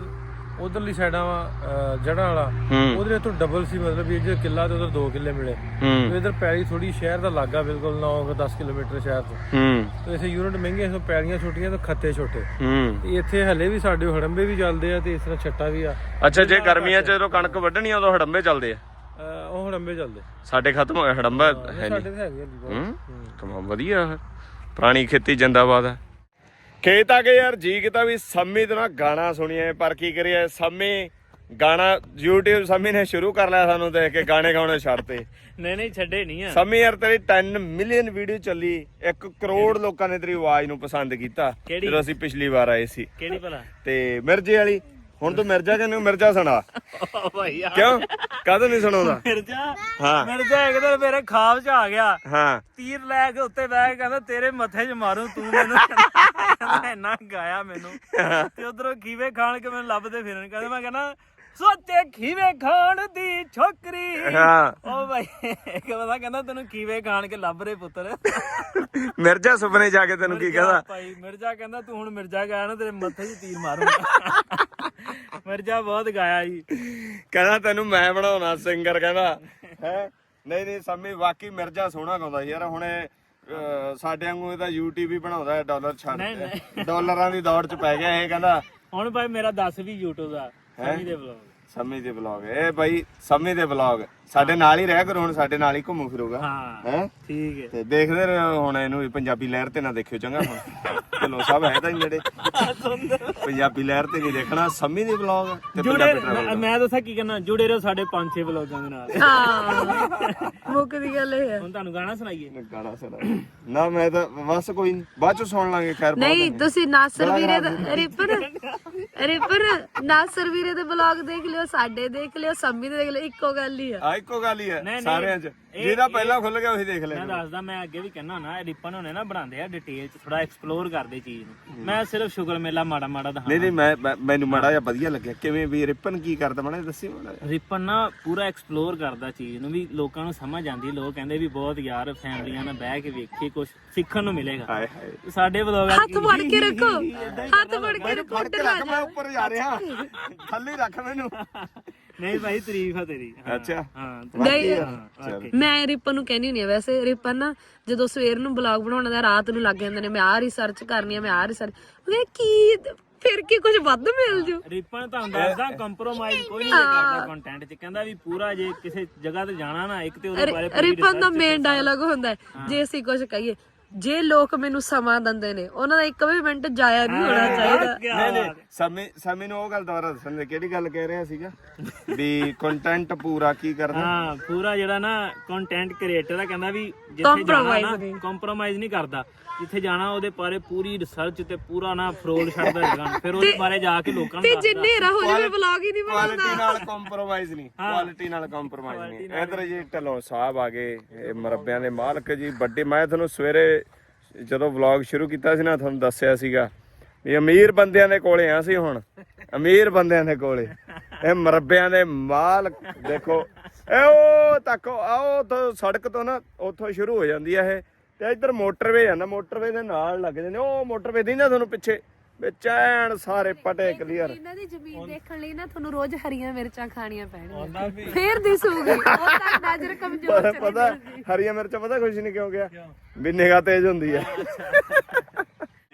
ਉਧਰਲੀ ਸਾਈਡਾਂ ਵਾ ਜੜਾਂ ਵਾਲਾ ਉਧਰ ਤੋਂ ਡਬਲ ਸੀ ਮਤਲਬ ਵੀ ਜੇ ਕਿੱਲਾ ਤੇ ਉਧਰ 2 ਕਿੱਲੇ ਮਿਲੇ। ਤੇ ਇਧਰ ਪੈਲੀ ਥੋੜੀ ਸ਼ਹਿਰ ਦਾ ਲਾਗਾ ਬਿਲਕੁਲ 9 10 ਕਿਲੋਮੀਟਰ ਸ਼ਹਿਰ ਤੋਂ। ਤੇ ਇਥੇ ਯੂਨਿਟ ਮਹਿੰਗੇ ਸੋ ਪੈਲੀਆਂ ਛੋਟੀਆਂ ਤੇ ਖੱਤੇ ਛੋਟੇ। ਤੇ ਇੱਥੇ ਹਲੇ ਵੀ ਸਾਡੇ ਹੜੰਬੇ ਵੀ ਚੱਲਦੇ ਆ ਤੇ ਇਸ ਤਰ੍ਹਾਂ ਛੱਟਾ ਵੀ ਆ। ਅੱਛਾ ਜੇ ਗਰਮੀਆਂ 'ਚ ਜਦੋਂ ਕਣਕ ਵੱਢਣੀ ਆ ਉਦੋਂ ਹੜੰਬੇ ਚੱਲਦੇ ਆ? ਉਹ ਹੜੰਬੇ ਚੱਲਦੇ। ਸਾਡੇ ਖਤਮ ਹੋਏ ਹੜੰਬਾ ਹੈ ਨਹੀਂ ਸਾਡੇ ਤੇ ਹੈਗੇ ਆ ਕਮਾ ਵਧੀਆ। ਪੁਰਾਣੀ ਖੇਤੀ ਜਿੰਦਾਬਾਦ ਹੈ ਖੇਤ ਆ ਕੇ ਯਾਰ ਜੀ ਕਿਤਾ ਵੀ ਸੰਮੀ ਨਾ ਗਾਣਾ ਸੁਣੀਏ ਪਰ ਕੀ ਕਰੀਏ ਸੰਮੀ ਗਾਣਾ YouTube ਸੰਮੀ ਨੇ ਸ਼ੁਰੂ ਕਰ ਲਿਆ ਸਾਨੂੰ ਦੇਖ ਕੇ ਗਾਣੇ ਗਾਉਣੇ ਛੱਡਤੇ ਨਹੀਂ ਨਹੀਂ ਛੱਡੇ ਨਹੀਂ ਆ। ਸੰਮੀ ਯਾਰ ਤੇਰੀ 10 ਮਿਲੀਅਨ ਵੀਡੀਓ ਚੱਲੀ 1 ਕਰੋੜ ਲੋਕਾਂ ਨੇ ਤੇਰੀ ਆਵਾਜ਼ ਨੂੰ ਪਸੰਦ ਕੀਤਾ? ਜਦੋਂ ਅਸੀਂ ਪਿਛਲੀ ਵਾਰ ਆਏ ਸੀ। ਕਿਹੜੀ ਭਲਾ? ਤੇ ਮਿਰਜੇ ਵਾਲੀ ਹੁਣ ਤੂੰ ਮਿਰਜਾ ਕਿਨੂੰ ਮਿਰਜਾ ਸੁਣਾ। ਓ ਭਾਈ ਆ ਕਿਉਂ? ਕਾਹਦੋਂ ਨਹੀਂ ਸੁਣਾਉਂਦਾ? ਮਿਰਜ਼ਾ? ਹਾਂ। ਮਿਰਜ਼ਾ ਇੱਕ ਦਿਨ ਮੇਰੇ ਖਾਬ 'ਚ ਆ ਗਿਆ। ਹਾਂ। ਤੀਰ ਲੈ ਕੇ ਉੱਤੇ ਬਹਿ ਕੇ ਕਹਿੰਦਾ ਤੇਰੇ ਮੱਥੇ 'ਚ ਮਾਰੂ ਤੂੰ ਮੈਨੂੰ ਕਹਿੰਦਾ ਇੰਨਾ ਗਾਇਆ ਮੈਨੂੰ। ਤੇ ਉਧਰੋਂ ਖੀਵੇ ਖਾਣ ਕੇ ਮੈਨੂੰ ਲੱਭਦੇ ਫਿਰਨ। ਕਹਿੰਦਾ ਮੈਂ ਕਹਿੰਦਾ ਸੋਚੇ ਖੀਵੇ ਖਾਣ ਦੀ ਛੋਕਰੀ। ਹਾਂ। ਓ ਭਾਈ ਇੱਕ ਬੰਦਾ ਕਹਿੰਦਾ ਤੈਨੂੰ ਖੀਵੇ ਖਾਣ ਕੇ ਲੱਭ ਰਹੇ ਪੁੱਤਰ। ਮਿਰਜਾ ਸੁਪਨੇ ਜਾ ਕੇ ਤੈਨੂੰ ਕੀ ਕਹਦਾ? ਭਾਈ ਮਿਰਜ਼ਾ ਕਹਿੰਦਾ ਤੂੰ ਹੁਣ ਮਿਰਜ਼ਾ ਗਾਇਆ ਨਾ ਤੇਰੇ ਮੱਥੇ 'ਚ ਤੀਰ ਮਾਰੂੰਗਾ। ਮਿਰਜ਼ਾ ਬਹੁਤ ਗਾਇਆ ਜੀ। ਕਹਿੰਦਾ ਤੈਨੂੰ ਮੈਂ ਬਣਾਉਣਾ ਸਿੰਗਰ ਕਹਿੰਦਾ। ਹੈ? ਨਹੀਂ ਨਹੀਂ ਸੰਮੀ ਵਾਕਈ ਮਿਰਜ਼ਾ ਸੋਹਣਾ ਗਾਉਂਦਾ ਯਾਰ। ਹੁਣ ਇਹ, ਅਹ, ਸਾਡੇ ਵਾਂਗੂ ਇਹਦਾ YouTube ਵੀ ਬਣਾਉਂਦਾ ਹੈ ਡਾਲਰ ਛੱਡ ਨਹੀਂ, ਕੇ। ਡਾਲਰਾਂ ਦੀ ਦੌੜ 'ਚ ਪੈ ਗਿਆ ਇਹ ਕਹਿੰਦਾ। ਹੁਣ ਭਾਈ ਮੇਰਾ 10 ਵੀ YouTube ਦਾ ਸਮੀ ਦੇ ਵਲੌਗ ਸੰਮੀ ਦੇ ਵਲੌਗ ਇਹ ਭਾਈ ਸੰਮੀ ਦੇ ਵਲੌਗ ਸਾਡੇ ਨਾਲ ਹੀ ਰਹਿ ਕਰੋ ਹੁਣ ਸਾਡੇ ਨਾਲ ਹੀ ਘੁੰਮੂ ਫਿਰੂਗਾ ਹਾਂ ਹੈ? ਠੀਕ ਹੈ। ਤੇ ਦੇਖਦੇ ਰਹੋ ਹੁਣ ਇਹਨੂੰ ਵੀ ਪੰਜਾਬੀ ਲਹਿਰ ਤੇ ਨਾ ਦੇਖਿਓ ਚੰਗਾ ਹੁਣ। ਚਲੋ ਸਭ ਹੈ ਤਾਂ ਹੀ ਨੇੜੇ ਪੰਜਾਬੀ ਲਹਿਰ ਤੇ ਨਹੀਂ ਦੇਖਣਾ ਸੰਮੀ ਦੇ ਵਲੌਗ ਤੇ ਜੁੜੇ ਪੰਜਾਬੀ ਮੈਂ- ਮੈਂ ਦੱਸਾਂ ਕੀ ਕਰਨਾ ਜੁੜੇ ਰਹੋ ਸਾਡੇ 5-6 ਵਲੌਗਾਂ ਦੇ ਨਾਲ। ਹਾਂ ਮੁੱਕ ਦੀ ਗੱਲ ਇਹ ਹੈ। ਹੁਣ ਤੁਹਾਨੂੰ ਗਾਣਾ ਸੁਣਾਈਏ। ਗਾਣਾ ਸੁਣਾ ਨਾ ਮੈਂ ਤਾਂ ਬਸ ਕੋਈ ਨਹੀਂ ਬਾਅਦ ਚ ਸੁਣ ਲਾਂਗੇ ਖੈਰ ਨਹੀਂ ਤੁਸੀਂ ਨਾਸਰ ਵੀਰੇ ਦਾ ਰਿਪਰ ਰਿਪਰ ਨਾਸਰ ਵੀਰੇ ਦੇ ਬਲੌਗ ਦੇਖ ਲਿਓ ਸਾਡੇ ਦੇਖ ਲਿਓ ਸੰਮੀ ਦੇ ਦੇਖ ਲਿਓ ਇੱਕੋ ਗੱਲ ਹੀ ਆ। ਆ ਇੱਕੋ ਗੱਲ ਹੀ ਹੈ ਨਹੀਂ, ਸਾਰਿਆਂ ਚ। ਜਿਹਦਾ ਪਹਿਲਾਂ ਖੁੱਲ ਗਿਆ ਉਹੀ ਦੇਖ ਲੈ ਮੈਂ ਦੱਸਦਾ ਮੈਂ ਅੱਗੇ ਵੀ ਕਹਿਣਾ ਨਾ ਰਿਪਨ ਹੋਣੇ ਨਾ ਬਣਾਉਂਦੇ ਆ ਡਿਟੇਲ ਚ ਥੋੜਾ ਐਕਸਪਲੋਰ ਕਰਦੇ ਚੀਜ਼ ਨੂੰ। ਮੈਂ ਸਿਰਫ ਸ਼ੁਗਰ ਮੇਲਾ ਮਾੜਾ ਮਾੜਾ ਦਿਖਾਉਂਦਾ ਨਹੀਂ ਨਹੀਂ ਮੈਂ ਮੈਂ- ਮੈਨੂੰ ਮਾੜਾ ਜਿਹਾ ਵਧੀਆ ਲੱਗਿਆ। ਕਿਵੇਂ ਵੀ ਰਿਪਨ ਕੀ ਕਰਦਾ ਮਾੜਾ ਜਿਹਾ ਦੱਸੀ ਮਾੜਾ ਜਿਹਾ। ਰਿਪਨ ਨਾ ਪੂਰਾ ਐਕਸਪਲੋਰ ਕਰਦਾ ਚੀਜ਼ ਨੂੰ ਵੀ ਲੋਕਾਂ ਨੂੰ ਸਮਝ ਆਉਂਦੀ ਲੋਕ ਕਹਿੰਦੇ ਵੀ ਬਹੁਤ ਯਾਰ ਫੈਮਲੀਆਂ ਨਾਲ ਬਹਿ ਕੇ ਵੇਖੀਏ ਕੁਝ ਸਿੱਖਣ ਨੂੰ ਮਿਲੇਗਾ। ਹਾਏ ਹਾਏ। ਤੇ ਸਾਡੇ ਵਲੋਗ ਹੱਥ ਫੜ ਕੇ ਰੱਖੋ। ਹੱਥ ਫੜ ਕੇ ਰੱਖੋ ਫੜ ਕੇ ਰੱਖ ਮੈਂ ਉੱਪਰ ਜਾ ਰਿਹਾ। ਥੱਲੇ ਰੱਖ ਮੈਨੂੰ। ਨਹੀਂ ਭਾਈ ਤਾਰੀਫ ਆ ਤੇਰੀ। ਹਾਂ, ਅੱਛਾ। ਹਾਂ ਨਹੀਂ ਮੈਂ ਰਿਪਨ ਨੂੰ ਕਹਿੰਦੀ ਹੁੰਦੀ ਆ ਵੈਸੇ ਰਿਪਨ ਨਾ ਜਦੋਂ ਸਵੇਰ ਨੂੰ ਬਲੌਗ ਬਣਾਉਣਾ ਦਾ ਰਾਤ ਨੂੰ ਲੱਗ ਜਾਂਦੇ ਨੇ ਮੈਂ ਆਹ ਰਿਸਰਚ ਕਰਨੀ ਆ ਮੈਂ ਆਹ ਰਿਸਰਚ ਉਹ ਕੀ ਫਿਰ ਕੀ ਕੁਝ ਵੱਧ ਮਿਲ ਜੂ? ਰਿਪਨ ਤੁਹਾਨੂੰ ਦੱਸਦਾ ਕੰਪਰੋਮਾਈਜ਼ ਕੋਈ ਨਹੀਂ ਕਰਦਾ ਕੰਟੈਂਟ 'ਚ। ਕਹਿੰਦਾ ਵੀ ਪੂਰਾ ਜੇ ਕਿਸੇ ਜਗ੍ਹਾ ਤੇ ਜਾਣਾ ਨਾ ਇੱਕ ਤੇ ਉਹਦੇ ਬਾਰੇ ਰਿਪਨ ਦਾ ਮੇਨ ਡਾਇਲੌਗ ਹੁੰਦਾ ਹੈ। ਜੇ ਅਸੀਂ ਕੁਝ ਕਹੀਏ। ਜੇ ਲੋਕ ਮੈਨੂੰ ਸਮਾਂ ਦਿੰਦੇ ਨੇ ਉਹਨਾਂ ਦਾ ਇੱਕ ਵੀ ਮਿੰਟ ਜਾਇਆ ਨਹੀਂ ਹੋਣਾ ਚਾਹੀਦਾ। ਨਹੀਂ ਨਹੀਂ ਸਮੀ ਸਮੀ ਨੂੰ ਉਹ ਗੱਲ ਦੁਬਾਰਾ ਦੱਸਣ ਦੇ ਕਿਹੜੀ ਗੱਲ ਕਹਿ ਰਿਹਾ ਸੀਗਾ? ਵੀ ਕੰਟੈਂਟ ਪੂਰਾ ਕੀ ਕਰਦਾ? ਹਾਂ ਪੂਰਾ ਜਿਹੜਾ ਨਾ ਕੰਟੈਂਟ ਕ੍ਰੀਏਟਰ ਆ ਕਹਿੰਦਾ ਵੀ ਜਿੱਥੇ Compromise ਜਾਣਾ ਨਹੀਂ। ਨਾ ਕੰਪਰੋਮਾਈਜ਼ ਨਹੀਂ ਕਰਦਾ। ਜਿੱਥੇ ਜਾਣਾ ਉਹਦੇ ਬਾਰੇ ਪੂਰੀ ਰਿਸਰਚ ਤੇ ਪੂਰਾ ਨਾ ਫਰੋਲ ਛੱਡਦਾ ਹੈਗਾ। ਫਿਰ ਉਹਦੇ ਬਾਰੇ ਜਾ ਕੇ ਲੋਕਾਂ ਨੂੰ ਤੇ ਦੱਸਦਾ। ਜਿੰਨੇ ਰਹੋ ਜਿਵੇਂ ਵਲੌਗ ਹੀ ਨਹੀਂ ਕੁਆਲਿਟੀ ਨਾਲ ਕੰਪਰੋਮਾਈਜ਼ ਨਹੀਂ। ਕੁਆਲਿਟੀ ਨਾਲ ਕੰਪਰੋਮਾਈਜ਼ ਨਹੀਂ। ਇਧਰ ਜੀ ਢਲੋਂ ਸਾਹਿਬ ਆ ਗਏ ਇਹ ਮਰੱਬਿਆਂ ਦੇ ਮਾਲਕ ਜੀ। ਵੱਡੇ ਮੈਂ ਤੁਹਾਨੂੰ ਸਵੇਰੇ ਜਦੋਂ ਵਲੌਗ ਸ਼ੁਰੂ ਕੀਤਾ ਸੀ ਨਾ ਤੁਹਾਨੂੰ ਦੱਸਿਆ ਸੀਗਾ ਵੀ ਅਮੀਰ ਬੰਦਿਆਂ ਦੇ ਕੋਲੇ ਆ ਸੀ ਹੁਣ। ਅਮੀਰ ਬੰਦਿਆਂ ਦੇ ਕੋਲੇ। ਇਹ ਮਰੱਬਿਆਂ ਦੇ ਮਾਲਕ ਦੇਖੋ। ਇਹ ਉਹ ਤੱਕ ਆਓ ਤੋਂ ਸੜਕ ਤੋਂ ਨਾ ਉੱਥੋਂ ਸ਼ੁਰੂ ਹੋ ਜਾਂਦੀ ਆ ਇਹ। ਤੇ ਇੱਧਰ ਮੋਟਰਵੇ ਜਾਂਦਾ ਮੋਟਰਵੇ ਦੇ ਨਾਲ ਲੱਗ ਜਾਂਦੇ ਉਹ ਮੋਟਰਵੇ ਦੀ ਨਾ ਤੁਹਾਨੂੰ ਪਿੱਛੇ ਵਿੱਚ ਐਨ ਸਾਰੇ ਪਟੇ ਕਲੀਅਰ ਇਹਨਾਂ ਦੀ ਜ਼ਮੀਨ ਦੇਖਣ ਲਈ ਨਾ ਤੁਹਾਨੂੰ ਰੋਜ਼ ਹਰੀਆਂ ਮਿਰਚਾਂ ਖਾਣੀਆਂ ਪੈਣਗੀਆਂ। ਫੇਰ ਦਿਸੂਗੀ ਉਹ ਤਾਂ ਨਜ਼ਰ ਕਮਜ਼ੋਰ ਚਲੀ ਪਤਾ ਹਰੀਆਂ ਮਿਰਚਾਂ ਪਤਾ ਖੁਸ਼ ਨਹੀਂ ਕਿਉਂ ਗਿਆ ਵੀ ਨਿਗਾਹ ਤੇਜ਼ ਹੁੰਦੀ ਹੈ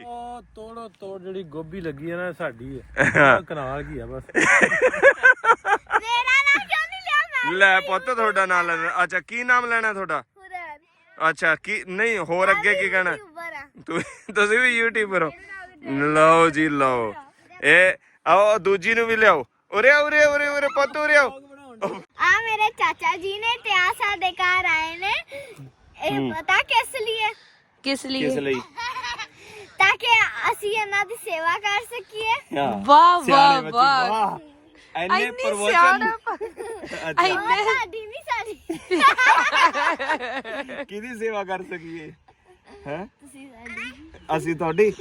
ਉਹ ਤੋੜੋ ਤੋੜ ਜਿਹੜੀ ਗੋਭੀ ਲੱਗੀ ਹੈ ਨਾ ਸਾਡੀ ਹੈ। ਕਨਾਲ ਕੀ ਆ ਬਸ। ਮੇਰਾ ਨਾਮ ਕਿਉਂ ਨਹੀਂ ਲਿਆ? ਮੈਂ ਲੈ ਪੁੱਤ ਤੁਹਾਡਾ ਨਾਮ ਲੈਣਾ। ਅੱਛਾ ਕੀ ਨਾਮ ਲੈਣਾ ਤੁਹਾਡਾ? ਅੱਛਾ ਕੀ ਨਹੀਂ ਹੋਰ ਅੱਗੇ ਕੀ ਕਹਿਣਾ? ਤੂੰ ਤੁਸੀਂ ਵੀ ਯੂਟਿਊਬਰ ਹੋ। ਲਓ ਜੀ ਲਓ। ਇਹ ਆਓ ਦੂਜੀ ਨੂੰ ਵੀ ਲਿਆਓ। ਉਰੇ ਆਓ, ਉਰੇ ਆਓ, ਉਰੇ ਉਰੇ ਪੁੱਤ ਉਰੇ ਆਓ। ਆ ਮੇਰੇ ਚਾਚਾ ਜੀ ਨੇ ਤੇ ਆ ਸਾਡੇ ਘਰ ਆਏ ਨੇ। ਇਹ ਪਤਾ ਕਿਸ ਲਈ ਕਿਸ ਲਈ ਕਿਸ ਲਈ? ਤਾਂ ਕਿ ਅਸੀਂ ਇਹਨਾਂ ਦੀ ਸੇਵਾ ਕਰ ਸਕੀਏ। ਵਾਹ ਵਾਹ ਵਾਹ। ਵਾਹ। ਐਨੇ ਇੰਨੀ ਪ੍ਰਵਚਨ ਸਿਆਣਪ। ਅੱਛਾ। ਉਹ ਸਾਡੀ ਨਹੀਂ ਕਿਹਦੀ ਸੇਵਾ ਕਰ ਸਕੀਏ? ਹੈ? ਤੁਸੀਂ ਸਾਡੀ। ਅਸੀਂ ਤੁਹਾਡੀ।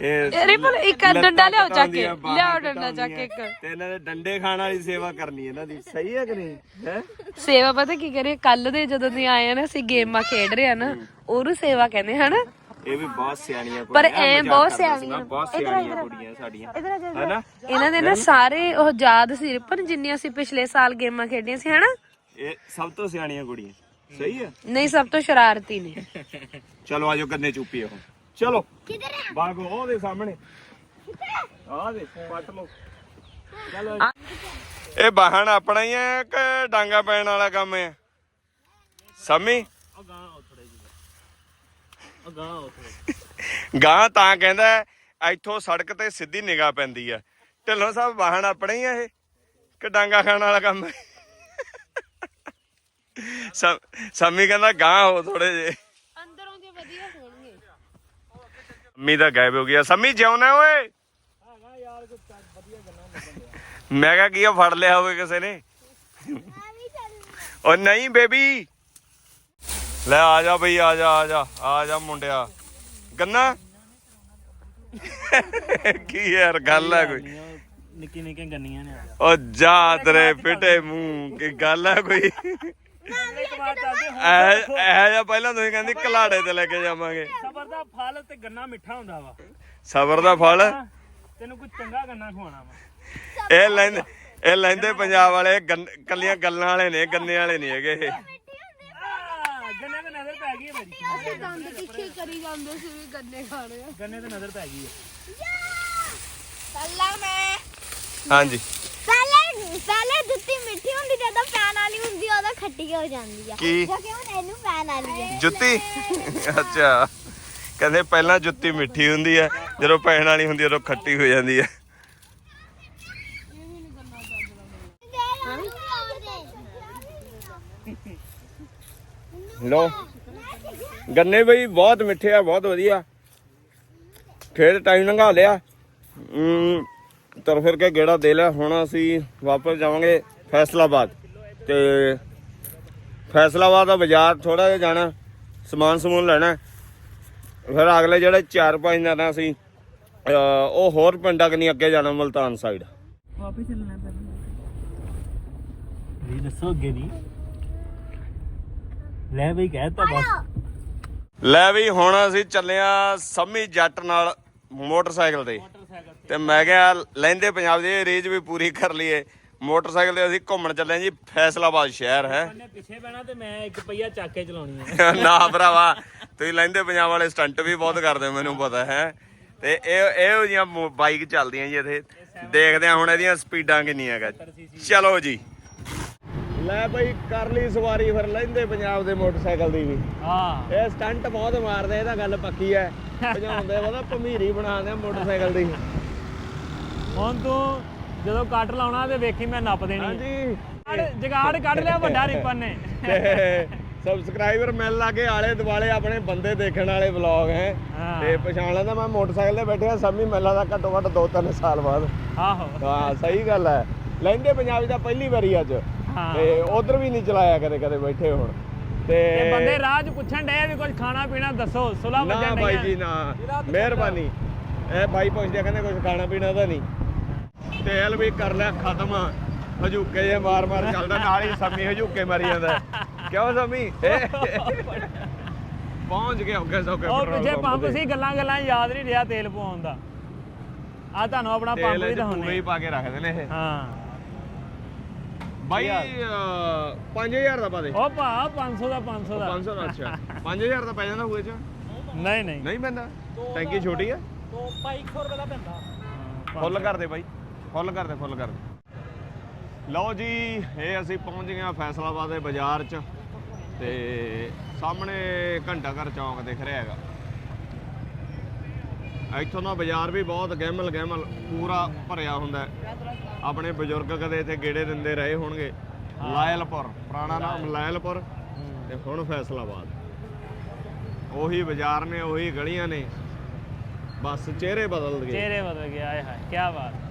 ਇਹ ਅਰੇ ਪਰ ਇੱਕ ਡੰਡਾ ਲਿਆਓ ਚੱਕ ਕੇ। ਲਿਆਓ ਡੰਡਾ ਚੱਕ ਕੇ। ਇੱਕ ਤੇ ਇਹਨਾਂ ਦੇ ਡੰਡੇ ਖਾਣ ਵਾਲੀ ਸੇਵਾ ਕਰਨੀ ਇਹਨਾਂ ਦੀ। ਸਹੀ ਹੈ ਕਿ ਨਹੀਂ? ਹੈ? ਸੇਵਾ ਪਤਾ ਕੀ ਕਰੇ ਕੱਲ ਦੇ ਜਦੋਂ ਦੀ ਆਏ ਆ ਨਾ ਅਸੀਂ ਗੇਮਾਂ ਖੇਡ ਰਹੇ ਆ ਨਾ ਉਹਨੂੰ ਸੇਵਾ ਕਹਿੰਦੇ ਹਨਾ? ਇਹ ਵੀ ਬਹੁਤ ਸਿਆਣੀਆਂ ਪਰ ਐਂ ਬਹੁਤ ਸਿਆਣੀਆਂ। ਬਹੁਤ ਸਿਆਣੀਆਂ ਕੁੜੀਆਂ ਸਾਡੀਆਂ। ਹੈਨਾ? ਇਹਨਾਂ ਦੇ ਨਾ ਸਾਰੇ ਉਹ ਯਾਦ ਸੀ ਪਰ ਜਿੰਨੀਆਂ ਅਸੀਂ ਪਿਛਲੇ ਸਾਲ ਗੇਮਾਂ ਖੇਡੀਆਂ ਸੀ ਹਨਾ? ਇਹ ਸਭ ਤੋਂ ਸਿਆਣੀਆਂ ਕੁੜੀਆਂ। ਸਹੀ ਹੈ? ਨਹੀਂ ਸਭ ਤੋਂ ਸ਼ਰਾਰਤੀ ਨੇ। ਚਲੋ ਆਜੋ ਕੰਨੇ ਚੁੱਪੀ ਉਹ ਚਲੋ। ਕਿਧਰ ਆ? ਬਾਗੋ ਉਹਦੇ ਸਾਹਮਣੇ। ਆ ਦੇ ਪੱਟ ਲੋ ਚਲੋ। ਇਹ ਬਾਹਣ ਆਪਣਾ ਹੀ ਹੈ ਕਿ ਡਾਂਗਾ ਪੈਣ ਵਾਲਾ ਕੰਮ ਹੈ? ਸਮੀ? ਗਾਂ ਤਾਂ ਕਹਿੰਦਾ ਹੈ, ਇੱਥੋਂ ਸੜਕ ਤੇ ਸਿੱਧੀ ਨਿਗਾਹ ਪੈਂਦੀ ਆ ਢਿੱਲੋਂ ਸਾਹਿਬ ਵਾਹਣ ਆਪਣੇ ਹੀ ਆ ਇਹ? ਕਿ ਡਾਂਗਾ ਖਾਣ ਵਾਲਾ ਕੰਮ ਹੈ? ਸਮ- ਸੰਮੀ ਕਹਿੰਦਾ ਗਾਂ ਹੋ ਥੋੜੇ ਜੇ ਅੰਦਰੋਂ ਦੇ ਵਧੀਆ ਹੋਣਗੇ ਸੰਮੀ ਦਾ ਗਾਇਬ ਹੋ ਗਿਆ। ਸੰਮੀ ਜਿਉਣਾ ਓਏ। ਮੈਂ ਕਿਹਾ ਕੀ ਆ ਫੜ ਲਿਆ ਹੋਵੇ ਕਿਸੇ ਨੇ। ਓ ਨਹੀਂ ਬੇਬੀ। ਲੈ ਆ ਜਾ ਬਈ ਆ ਜਾ ਆ ਜਾ ਆ ਜਾ ਮੁੰਡਿਆ। ਗੰਨਾ। ਕੀ ਯਾਰ ਗੱਲ ਹੈ ਕੋਈ। ਨਿੱਕੀ ਨਿੱਕੀ ਗੰਨੀਆਂ ਨੇ ਓ ਜਾ। ਤੇਰੇ ਫਿੱਟੇ ਮੂੰਹ ਕੀ ਗੱਲ ਹੈ ਕੋਈ। ਐ ਐ ਜਾਂ ਪਹਿਲਾਂ ਤੁਸੀਂ ਕਹਿੰਦੀ ਕਲਾੜੇ ਤੇ ਲੈ ਕੇ ਜਾਵਾਂਗੇ। ਸਬਰ ਦਾ ਫਲ ਤੇ ਗੰਨਾ ਮਿੱਠਾ ਹੁੰਦਾ ਵਾ। ਸਬਰ ਦਾ ਫਲ? ਤੈਨੂੰ ਕੋਈ ਚੰਗਾ ਗੰਨਾ ਖਵਾਉਣਾ ਵਾ। ਇਹ ਲੈਂਦੇ ਇਹ ਲੈਂਦੇ ਪੰਜਾਬ ਵਾਲੇ ਗੰਨ- ਕੱਲੀਆਂ ਗੱਲਾਂ ਵਾਲੇ ਨੇ ਗੰਨੇ ਵਾਲੇ ਨਹੀਂ ਹੈਗੇ ਇਹ। ਆਹ, ਗੰਨੇ ਤੇ ਨਜ਼ਰ ਪੈ ਗਈ ਹੈ ਮੇਰੀ। ਦੰਦ ਤਿੱਖੇ ਕਰੀ ਜਾਂਦੇ ਸੀ ਵੀ ਗੰਨੇ ਖਾਣੇ ਆ। ਗੰਨੇ ਤੇ ਨਜ਼ਰ ਪੈ ਗਈ ਹੈ। ਪਹਿਲਾਂ ਮੈਂ ਹਾਂਜੀ। ਪਹਿਲੇ ਪਹਿਲੇ ਜੁੱਤੀ ਮਿੱਠੀ ਹੁੰਦੀ ਜਦੋਂ ਪੈਨ ਵਾਲੀ ਖੱਟੀ ਹੋ ਜਾਂਦੀ ਆ। ਕੀ? ਕਿਉਂਕਿ ਹੁਣ ਇਹਨੂੰ ਪੈਨ ਵਾਲੀ ਹੈ। ਜੁੱਤੀ? ਅੱਛਾ। ਕਹਿੰਦੇ ਪਹਿਲਾਂ ਜੁੱਤੀ ਮਿੱਠੀ ਹੁੰਦੀ ਹੈ ਜਦੋਂ ਪੈਣ ਵਾਲੀ ਹੁੰਦੀ ਉਦੋਂ ਖੱਟੀ ਹੋ ਜਾਂਦੀ ਹੈ ਲੋ ਗੰਨੇ ਬਈ ਬਹੁਤ ਮਿੱਠੇ ਆ ਬਹੁਤ ਵਧੀਆ। ਖੇਡ ਟਾਈਮ ਲੰਘਾ ਲਿਆ। ਤੁਰ ਫਿਰ ਕੇ ਗੇੜਾ ਦੇ ਲਿਆ। ਹੁਣ ਅਸੀਂ ਵਾਪਸ ਜਾਵਾਂਗੇ ਫੈਸਲਾਬਾਦ। ਤੇ ਫੈਸਲਾਬਾਦ ਦਾ ਬਾਜ਼ਾਰ ਥੋੜਾ ਜਿਹਾ ਜਾਣਾ ਸਮਾਨ ਸਮੂਨ ਲੈਣਾ। ਫਿਰ ਅਗਲੇ ਜਿਹੜੇ 4-5 ਦਿਨ ਆ ਅਸੀਂ ਉਹ ਹੋਰ ਪਿੰਡਾਂ ਕਨੀ ਅੱਗੇ ਜਾਣਾ ਮਲਤਾਨ ਸਾਈਡ ਵਾਪਸ ਚੱਲਣਾ ਪਹਿਲਾਂ ਵੀ ਦੱਸੋ ਅੱਗੇ ਦੀ। ਲੈ ਬਈ ਕਹਿਤਾ ਬਸ। ਲੈ ਵੀ ਹੁਣ ਅਸੀਂ ਚੱਲੇ ਆ ਸੰਮੀ ਜੱਟ ਨਾਲ ਮੋਟਰਸਾਈਕਲ ਤੇ। ਤੇ ਮੈਂ ਕਿਹਾ ਲੈਂਦੇ ਪੰਜਾਬ ਦੀ ਰੇਂਜ ਵੀ ਪੂਰੀ ਕਰ ਲਈਏ। ਮੋਟਰਸਾਈਕਲ ਤੇ ਅਸੀਂ ਘੁੰਮਣ ਚੱਲੇ ਆ ਜੀ ਫੈਸਲਾਬਾਦ ਸ਼ਹਿਰ ਹੈ। ਉਹਨੇ ਪਿੱਛੇ ਬਹਿਣਾ ਤੇ ਮੈਂ ਇੱਕ ਪਈਆ ਚੱਕ ਕੇ ਚਲਾਉਣੀ ਹੈ ਨਾ ਭਰਾਵਾ ਤੁਸੀਂ ਲੈਂਦੇ ਪੰਜਾਬ ਵਾਲੇ ਸਟੰਟ ਵੀ ਬਹੁਤ ਕਰਦੇ ਹੋ, ਮੈਨੂੰ ਪਤਾ ਹੈ। ਤੇ ਇਹ ਇਹੋ ਜਿਹੀਆਂ ਮੋ- ਬਾਈਕ ਚੱਲਦੀਆਂ ਜੀ ਇੱਥੇ। ਦੇਖਦੇ ਆ ਹੁਣ ਇਹਦੀਆਂ ਸਪੀਡਾਂ ਕਿੰਨੀਆਂ ਹੈਗਾ ਚਲੋ ਜੀ। ਲੈ ਬਈ ਕਰ ਲਈ ਸਵਾਰੀ ਫਿਰ ਲੈਂਦੇ ਪੰਜਾਬ ਦੇ ਮੋਟਰਸਾਈਕਲ ਦੀ ਵੀ। ਹਾਂ। ਇਹ ਸਟੰਟ ਬਹੁਤ ਮਾਰਦੇ ਇਹ ਤਾਂ ਗੱਲ ਪੱਕੀ ਐ ਭਜਾਉਂਦੇ ਉਹਦਾ ਭਮੀਰੀ ਬਣਾਉਂਦੇ ਆ ਮੋਟਰਸਾਈਕਲ ਦੀ। ਹੁਣ ਤੂੰ ਜਦੋਂ ਕੱਟ ਲਾਉਣਾ ਤੇ ਵੇਖੀ ਮੈਂ ਨੱਪ ਦੇਣੀ ਹੈ। ਹਾਂਜੀ। ਜੁਗਾੜ- ਜੁਗਾੜ ਕੱਢ ਲਿਆ ਵੱਡਾ ਰਿਪਨ ਨੇ। ਸਬਸਕ੍ਰਾਈਬਰ ਮਿਲ ਲਾਗੇ ਆਲੇ ਦੁਆਲੇ ਆਪਣੇ ਬੰਦੇ ਦੇਖਣ ਵਾਲੇ ਵਲੌਗ ਹੈ। ਤੇ ਪਛਾਣ ਲੈਂਦਾ ਮੈਂ ਮੋਟਰਸਾਈਕਲ ਤੇ ਬੈਠਿਆ ਸਮੀ ਮੇਲਾ ਦਾ ਘੱਟੋ ਘੱਟ 2-3 ਸਾਲ ਬਾਅਦ। ਆਹੋ। ਹਾਂ ਸਹੀ ਗੱਲ ਹੈ। ਲੈਂਦੇ ਪੰਜਾਬ ਦਾ ਪਹਿਲੀ ਵਾਰੀ ਅੱਜ। ਤੇ ਉਧਰ ਵੀ ਨਹੀਂ ਚਲਾਇਆ ਕਦੇ ਕਦੇ ਬੈਠੇ ਹੁਣ। ਤੇ ਬੰਦੇ ਰਾਹ 'ਚ ਪੁੱਛਣ ਡਏ ਵੀ ਕੁਝ ਖਾਣਾ ਪੀਣਾ ਦੱਸੋ ਸੁਲਾ ਨਾ ਵੱਜਣ ਬਾਈ। ਜੀ ਨਾ। ਮਿਹਰਬਾਨੀ। ਇਹ ਬਾਈ ਪੁੱਛਦੇ ਕਹਿੰਦੇ ਕੁਝ ਖਾਣਾ ਪੀਣਾ ਤਾਂ ਨਹੀਂ। ਤੇਲ ਵੀ ਕਰ ਲਿਆ ਖਤਮ। ਹਜੂਕੇ ਜੇ ਮਾਰ ਮਾਰ ਚੱਲਦਾ ਨਾਲ ਹੀ ਸਮੀ ਹਜੂਕੇ ਮਾਰੀ ਜਾਂਦਾ। ਕਿਉਂ ਸਮੀ? ਪਹੁੰਚ ਗਏ ਔਗੇ ਸੌਕੇ ਉਹ ਪਿੱਛੇ ਪੰਪ। ਸੀ ਗੱਲਾਂ ਗੱਲਾਂ ਯਾਦ ਨਹੀਂ ਰਿਹਾ ਤੇਲ ਪਵਾਉਣ ਦਾ। ਆ ਤੁਹਾਨੂੰ ਆਪਣਾ ਪੰਪ ਤੇਲ ਵੀ ਚ ਪੂਰੇ ਹੀ ਪਾ ਕੇ ਰੱਖਦੇ ਨੇ ਇਹ। ਹਾਂ। ਬਾਈ 5000 ਦਾ ਪਾ ਦੇ। ਉਹ ਭਾ 500 ਦਾ 500 ਦਾ। 500 ਦਾ ਅੱਛਾ। 5000 ਦਾ ਪੈ ਜਾਂਦਾ ਹੋਏ ਚ? ਨਹੀਂ ਨਹੀਂ। ਨਹੀਂ ਪੈਂਦਾ? ਟੈਂਕੀ ਛੋਟੀ ਆ? ਤੋਂ 2200 ਰੁਪਏ ਦਾ ਪੈਂਦਾ। ਫੁੱਲ ਕਰ ਦੇ ਬਾਈ। ਫੁੱਲ ਕਰ ਦੇ ਫੁੱਲ ਕਰ ਦੇ ਲਓ ਜੀ ਇਹ ਅਸੀਂ ਪਹੁੰਚ ਗਏ ਆ ਫੈਸਲਾਬਾਦ ਦੇ ਬਾਜ਼ਾਰ 'ਚ ਤੇ ਸਾਹਮਣੇ ਘੰਟਾ ਘਰ ਚੌਂਕ ਦਿਖ ਰਿਹਾ ਹੈਗਾ। ਇੱਥੋਂ ਦਾ ਬਾਜ਼ਾਰ ਵੀ ਬਹੁਤ ਗਹਿਮਲ ਗਹਿਮਲ ਪੂਰਾ ਭਰਿਆ ਹੁੰਦਾ। ਆਪਣੇ ਬਜ਼ੁਰਗ ਕਦੇ ਇੱਥੇ ਗੇੜੇ ਦਿੰਦੇ ਰਹੇ ਹੋਣਗੇ। ਲਾਇਲਪੁਰ ਪੁਰਾਣਾ ਨਾਮ ਲਾਇਲਪੁਰ ਤੇ ਹੁਣ ਫੈਸਲਾਬਾਦ। ਉਹੀ ਬਾਜ਼ਾਰ ਨੇ ਉਹੀ ਗਲੀਆਂ ਨੇ। ਬਸ ਚਿਹਰੇ ਬਦਲ ਗਏ। ਚਿਹਰੇ ਬਦਲ ਗਏ ਆਏ ਹਾਏ ਕੀ ਬਾਤ।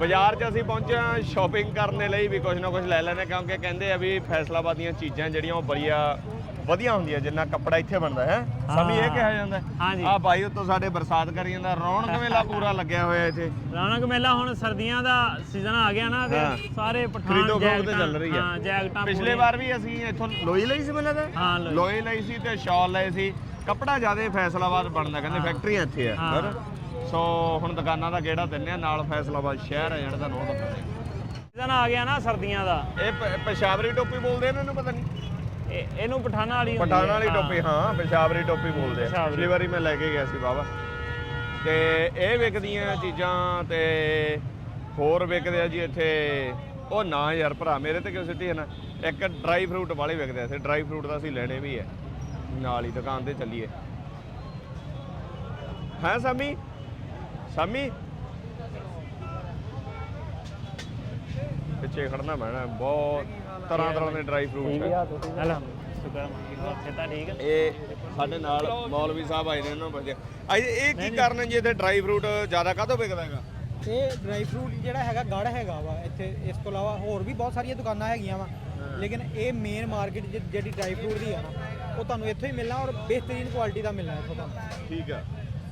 ਬਾਜ਼ਾਰ 'ਚ ਅਸੀਂ ਪਹੁੰਚੇ ਹਾਂ ਸ਼ਾਪਿੰਗ ਕਰਨ ਦੇ ਲਈ ਵੀ ਕੁਝ ਨਾ ਕੁਝ ਲੈ ਲੈਣੇ ਕਿਉਂਕਿ ਕਹਿੰਦੇ ਆ ਵੀ ਫੈਸਲਾਬਾਦ ਦੀਆਂ ਚੀਜ਼ਾਂ ਜਿਹੜੀਆਂ ਉਹ ਬੜੀਆਂ ਵਧੀਆ ਹੁੰਦੀਆਂ ਜਿੰਨਾ ਕੱਪੜਾ ਇੱਥੇ ਬਣਦਾ ਹੈ? ਸਮੀ ਇਹ ਕਿਹਾ ਜਾਂਦਾ ਹਾਂਜੀ। ਆ ਭਾਈ ਉੱਤੋਂ ਸਾਡੇ ਬਰਸਾਤ ਕਰੀ ਜਾਂਦਾ ਰੌਣਕ ਮੇਲਾ ਪੂਰਾ ਲੱਗਿਆ ਹੋਇਆ ਇੱਥੇ। ਰੌਣਕ ਮੇਲਾ ਹੁਣ ਸਰਦੀਆਂ ਦਾ ਸੀਜ਼ਨ ਆ ਗਿਆ ਨਾ ਹਾਂ। ਤੇ ਸਾਰੇ ਪਠਾਨ ਜੈਕਟਾਂ- ਚੱਲ ਰਹੀ ਆ। ਹਾਂ ਜੈਕਟਾਂ ਪਿਛਲੇ। ਵਾਰ ਵੀ ਅਸੀਂ ਇੱਥੋਂ ਲੋਈ ਲਈ ਸੀ ਮੈਨੂੰ ਲੱਗਦਾ ਹਾਂ, ਲੋਈ। ਲੋਈ ਸੀ ਤੇ ਸ਼ਾਲ ਲਏ ਸੀ। ਕੱਪੜਾ ਜ਼ਿਆਦਾ ਫੈਸਲਾਬਾਦ ਬਣਦਾ ਕਹਿੰਦੇ ਫੈਕਟਰੀਆਂ ਇੱਥੇ ਆ। ਹਾਂ। ਸੋ ਹੁਣ ਦੁਕਾਨਾਂ ਦਾ ਗੇੜਾ ਦਿੰਨੇ ਆ ਨਾਲ ਫੈਸਲਾਬਾਦ ਸ਼ਹਿਰ ਹੈ ਜਿਹੜਾ ਤੁਹਾਨੂੰ ਉਹ ਦੱਸਦੇ ਸੀਜ਼ਨ ਆ ਗਿਆ ਨਾ ਸਰਦੀਆਂ ਦਾ। ਇਹ ਪ- ਪੇਸ਼ਾਵਰੀ ਟੋਪੀ ਬੋਲਦੇ ਇਹਨਾਂ ਨੂੰ ਪਤਾ ਨਹੀਂ। ਇਹ- ਇਹਨੂੰ ਪਠਾਨਾਂ ਵਾਲੀ ਹੁੰਦੀ ਪਠਾਨ ਹੈ। ਵਾਲੀ ਹਾਂ। ਟੋਪੀ ਹਾਂ। ਪੇਸ਼ਾਵਰੀ ਟੋਪੀ ਬੋਲਦੇ ਆ। ਪੇਸ਼ਾਵਰੀ। ਪਿਛਲੀ ਵਾਰੀ ਮੈਂ ਲੈ ਕੇ ਗਿਆ ਸੀ ਬਾਬਾ ਤੇ ਇਹ ਵਿਕਦੀਆਂ ਚੀਜ਼ਾਂ ਤੇ ਹੋਰ ਵਿਕਦੇ ਆ ਜੀ ਇੱਥੇ। ਉਹ ਨਾ ਯਾਰ ਭਰਾ ਮੇਰੇ ਤੇ ਕਿਉਂ ਸਿੱਧੀ ਹੈ ਨਾ? ਇੱਕ ਡਰਾਈ ਫਰੂਟ ਵਾਲੇ ਵਿਕਦੇ ਆ ਇੱਥੇ। ਡਰਾਈ ਫਰੂਟ ਦਾ ਅਸੀਂ ਲੈਣੇ ਵੀ ਹੈ। ਨਾਲ ਹੀ ਦੁਕਾਨ ਤੇ ਚੱਲੀਏ। ਹਾਂ ਸਾਮੀ? ਸਾਮੀ। ਪਿੱਛੇ ਖੜਨਾ ਮੈਣਾ ਬਹੁਤ ਤਰ੍ਹਾਂ ਤਰ੍ਹਾਂ ਦੇ ਡਰਾਈ ਫਰੂਟ ਹੈ ਹੈਲੋ ਸ਼ੁਕਰ ਮੰਗੀ ਖੇਤਾ ਠੀਕ ਹੈ ਇਹ ਸਾਡੇ ਨਾਲ ਮੌਲਵੀ ਸਾਹਿਬ ਆਏ ਨੇ ਇਹਨਾਂ ਨੂੰ ਪੁੱਛਿਆ ਅੱਜ ਇਹ ਕੀ ਕਾਰਨ ਜੀ ਇੱਥੇ ਡਰਾਈ ਫਰੂਟ ਜ਼ਿਆਦਾ ਕਾਹਤੋਂ ਵਿਕਦਾ ਹੈਗਾ? ਇਹ ਡਰਾਈ ਫਰੂਟ ਜਿਹੜਾ ਹੈਗਾ ਗੜ ਹੈਗਾ ਵਾ ਇੱਥੇ ਇਸ ਤੋਂ ਇਲਾਵਾ ਹੋਰ ਵੀ ਬਹੁਤ ਸਾਰੀਆਂ ਦੁਕਾਨਾਂ ਹੈਗੀਆਂ ਵਾ। ਲੇਕਿਨ ਇਹ ਮੇਨ ਮਾਰਕੀਟ ਜਿਹੜੀ ਡਰਾਈ ਫਰੂਟ ਦੀ ਆ ਨਾ ਉਹ ਤੁਹਾਨੂੰ ਇੱਥੋਂ ਹੀ ਮਿਲਣਾ ਔਰ ਬਿਹਤਰੀਨ ਕੁਆਲਿਟੀ ਦਾ ਮਿਲਣਾ ਇੱਥੋਂ ਤੁਹਾਨੂੰ। ਠੀਕ ਆ।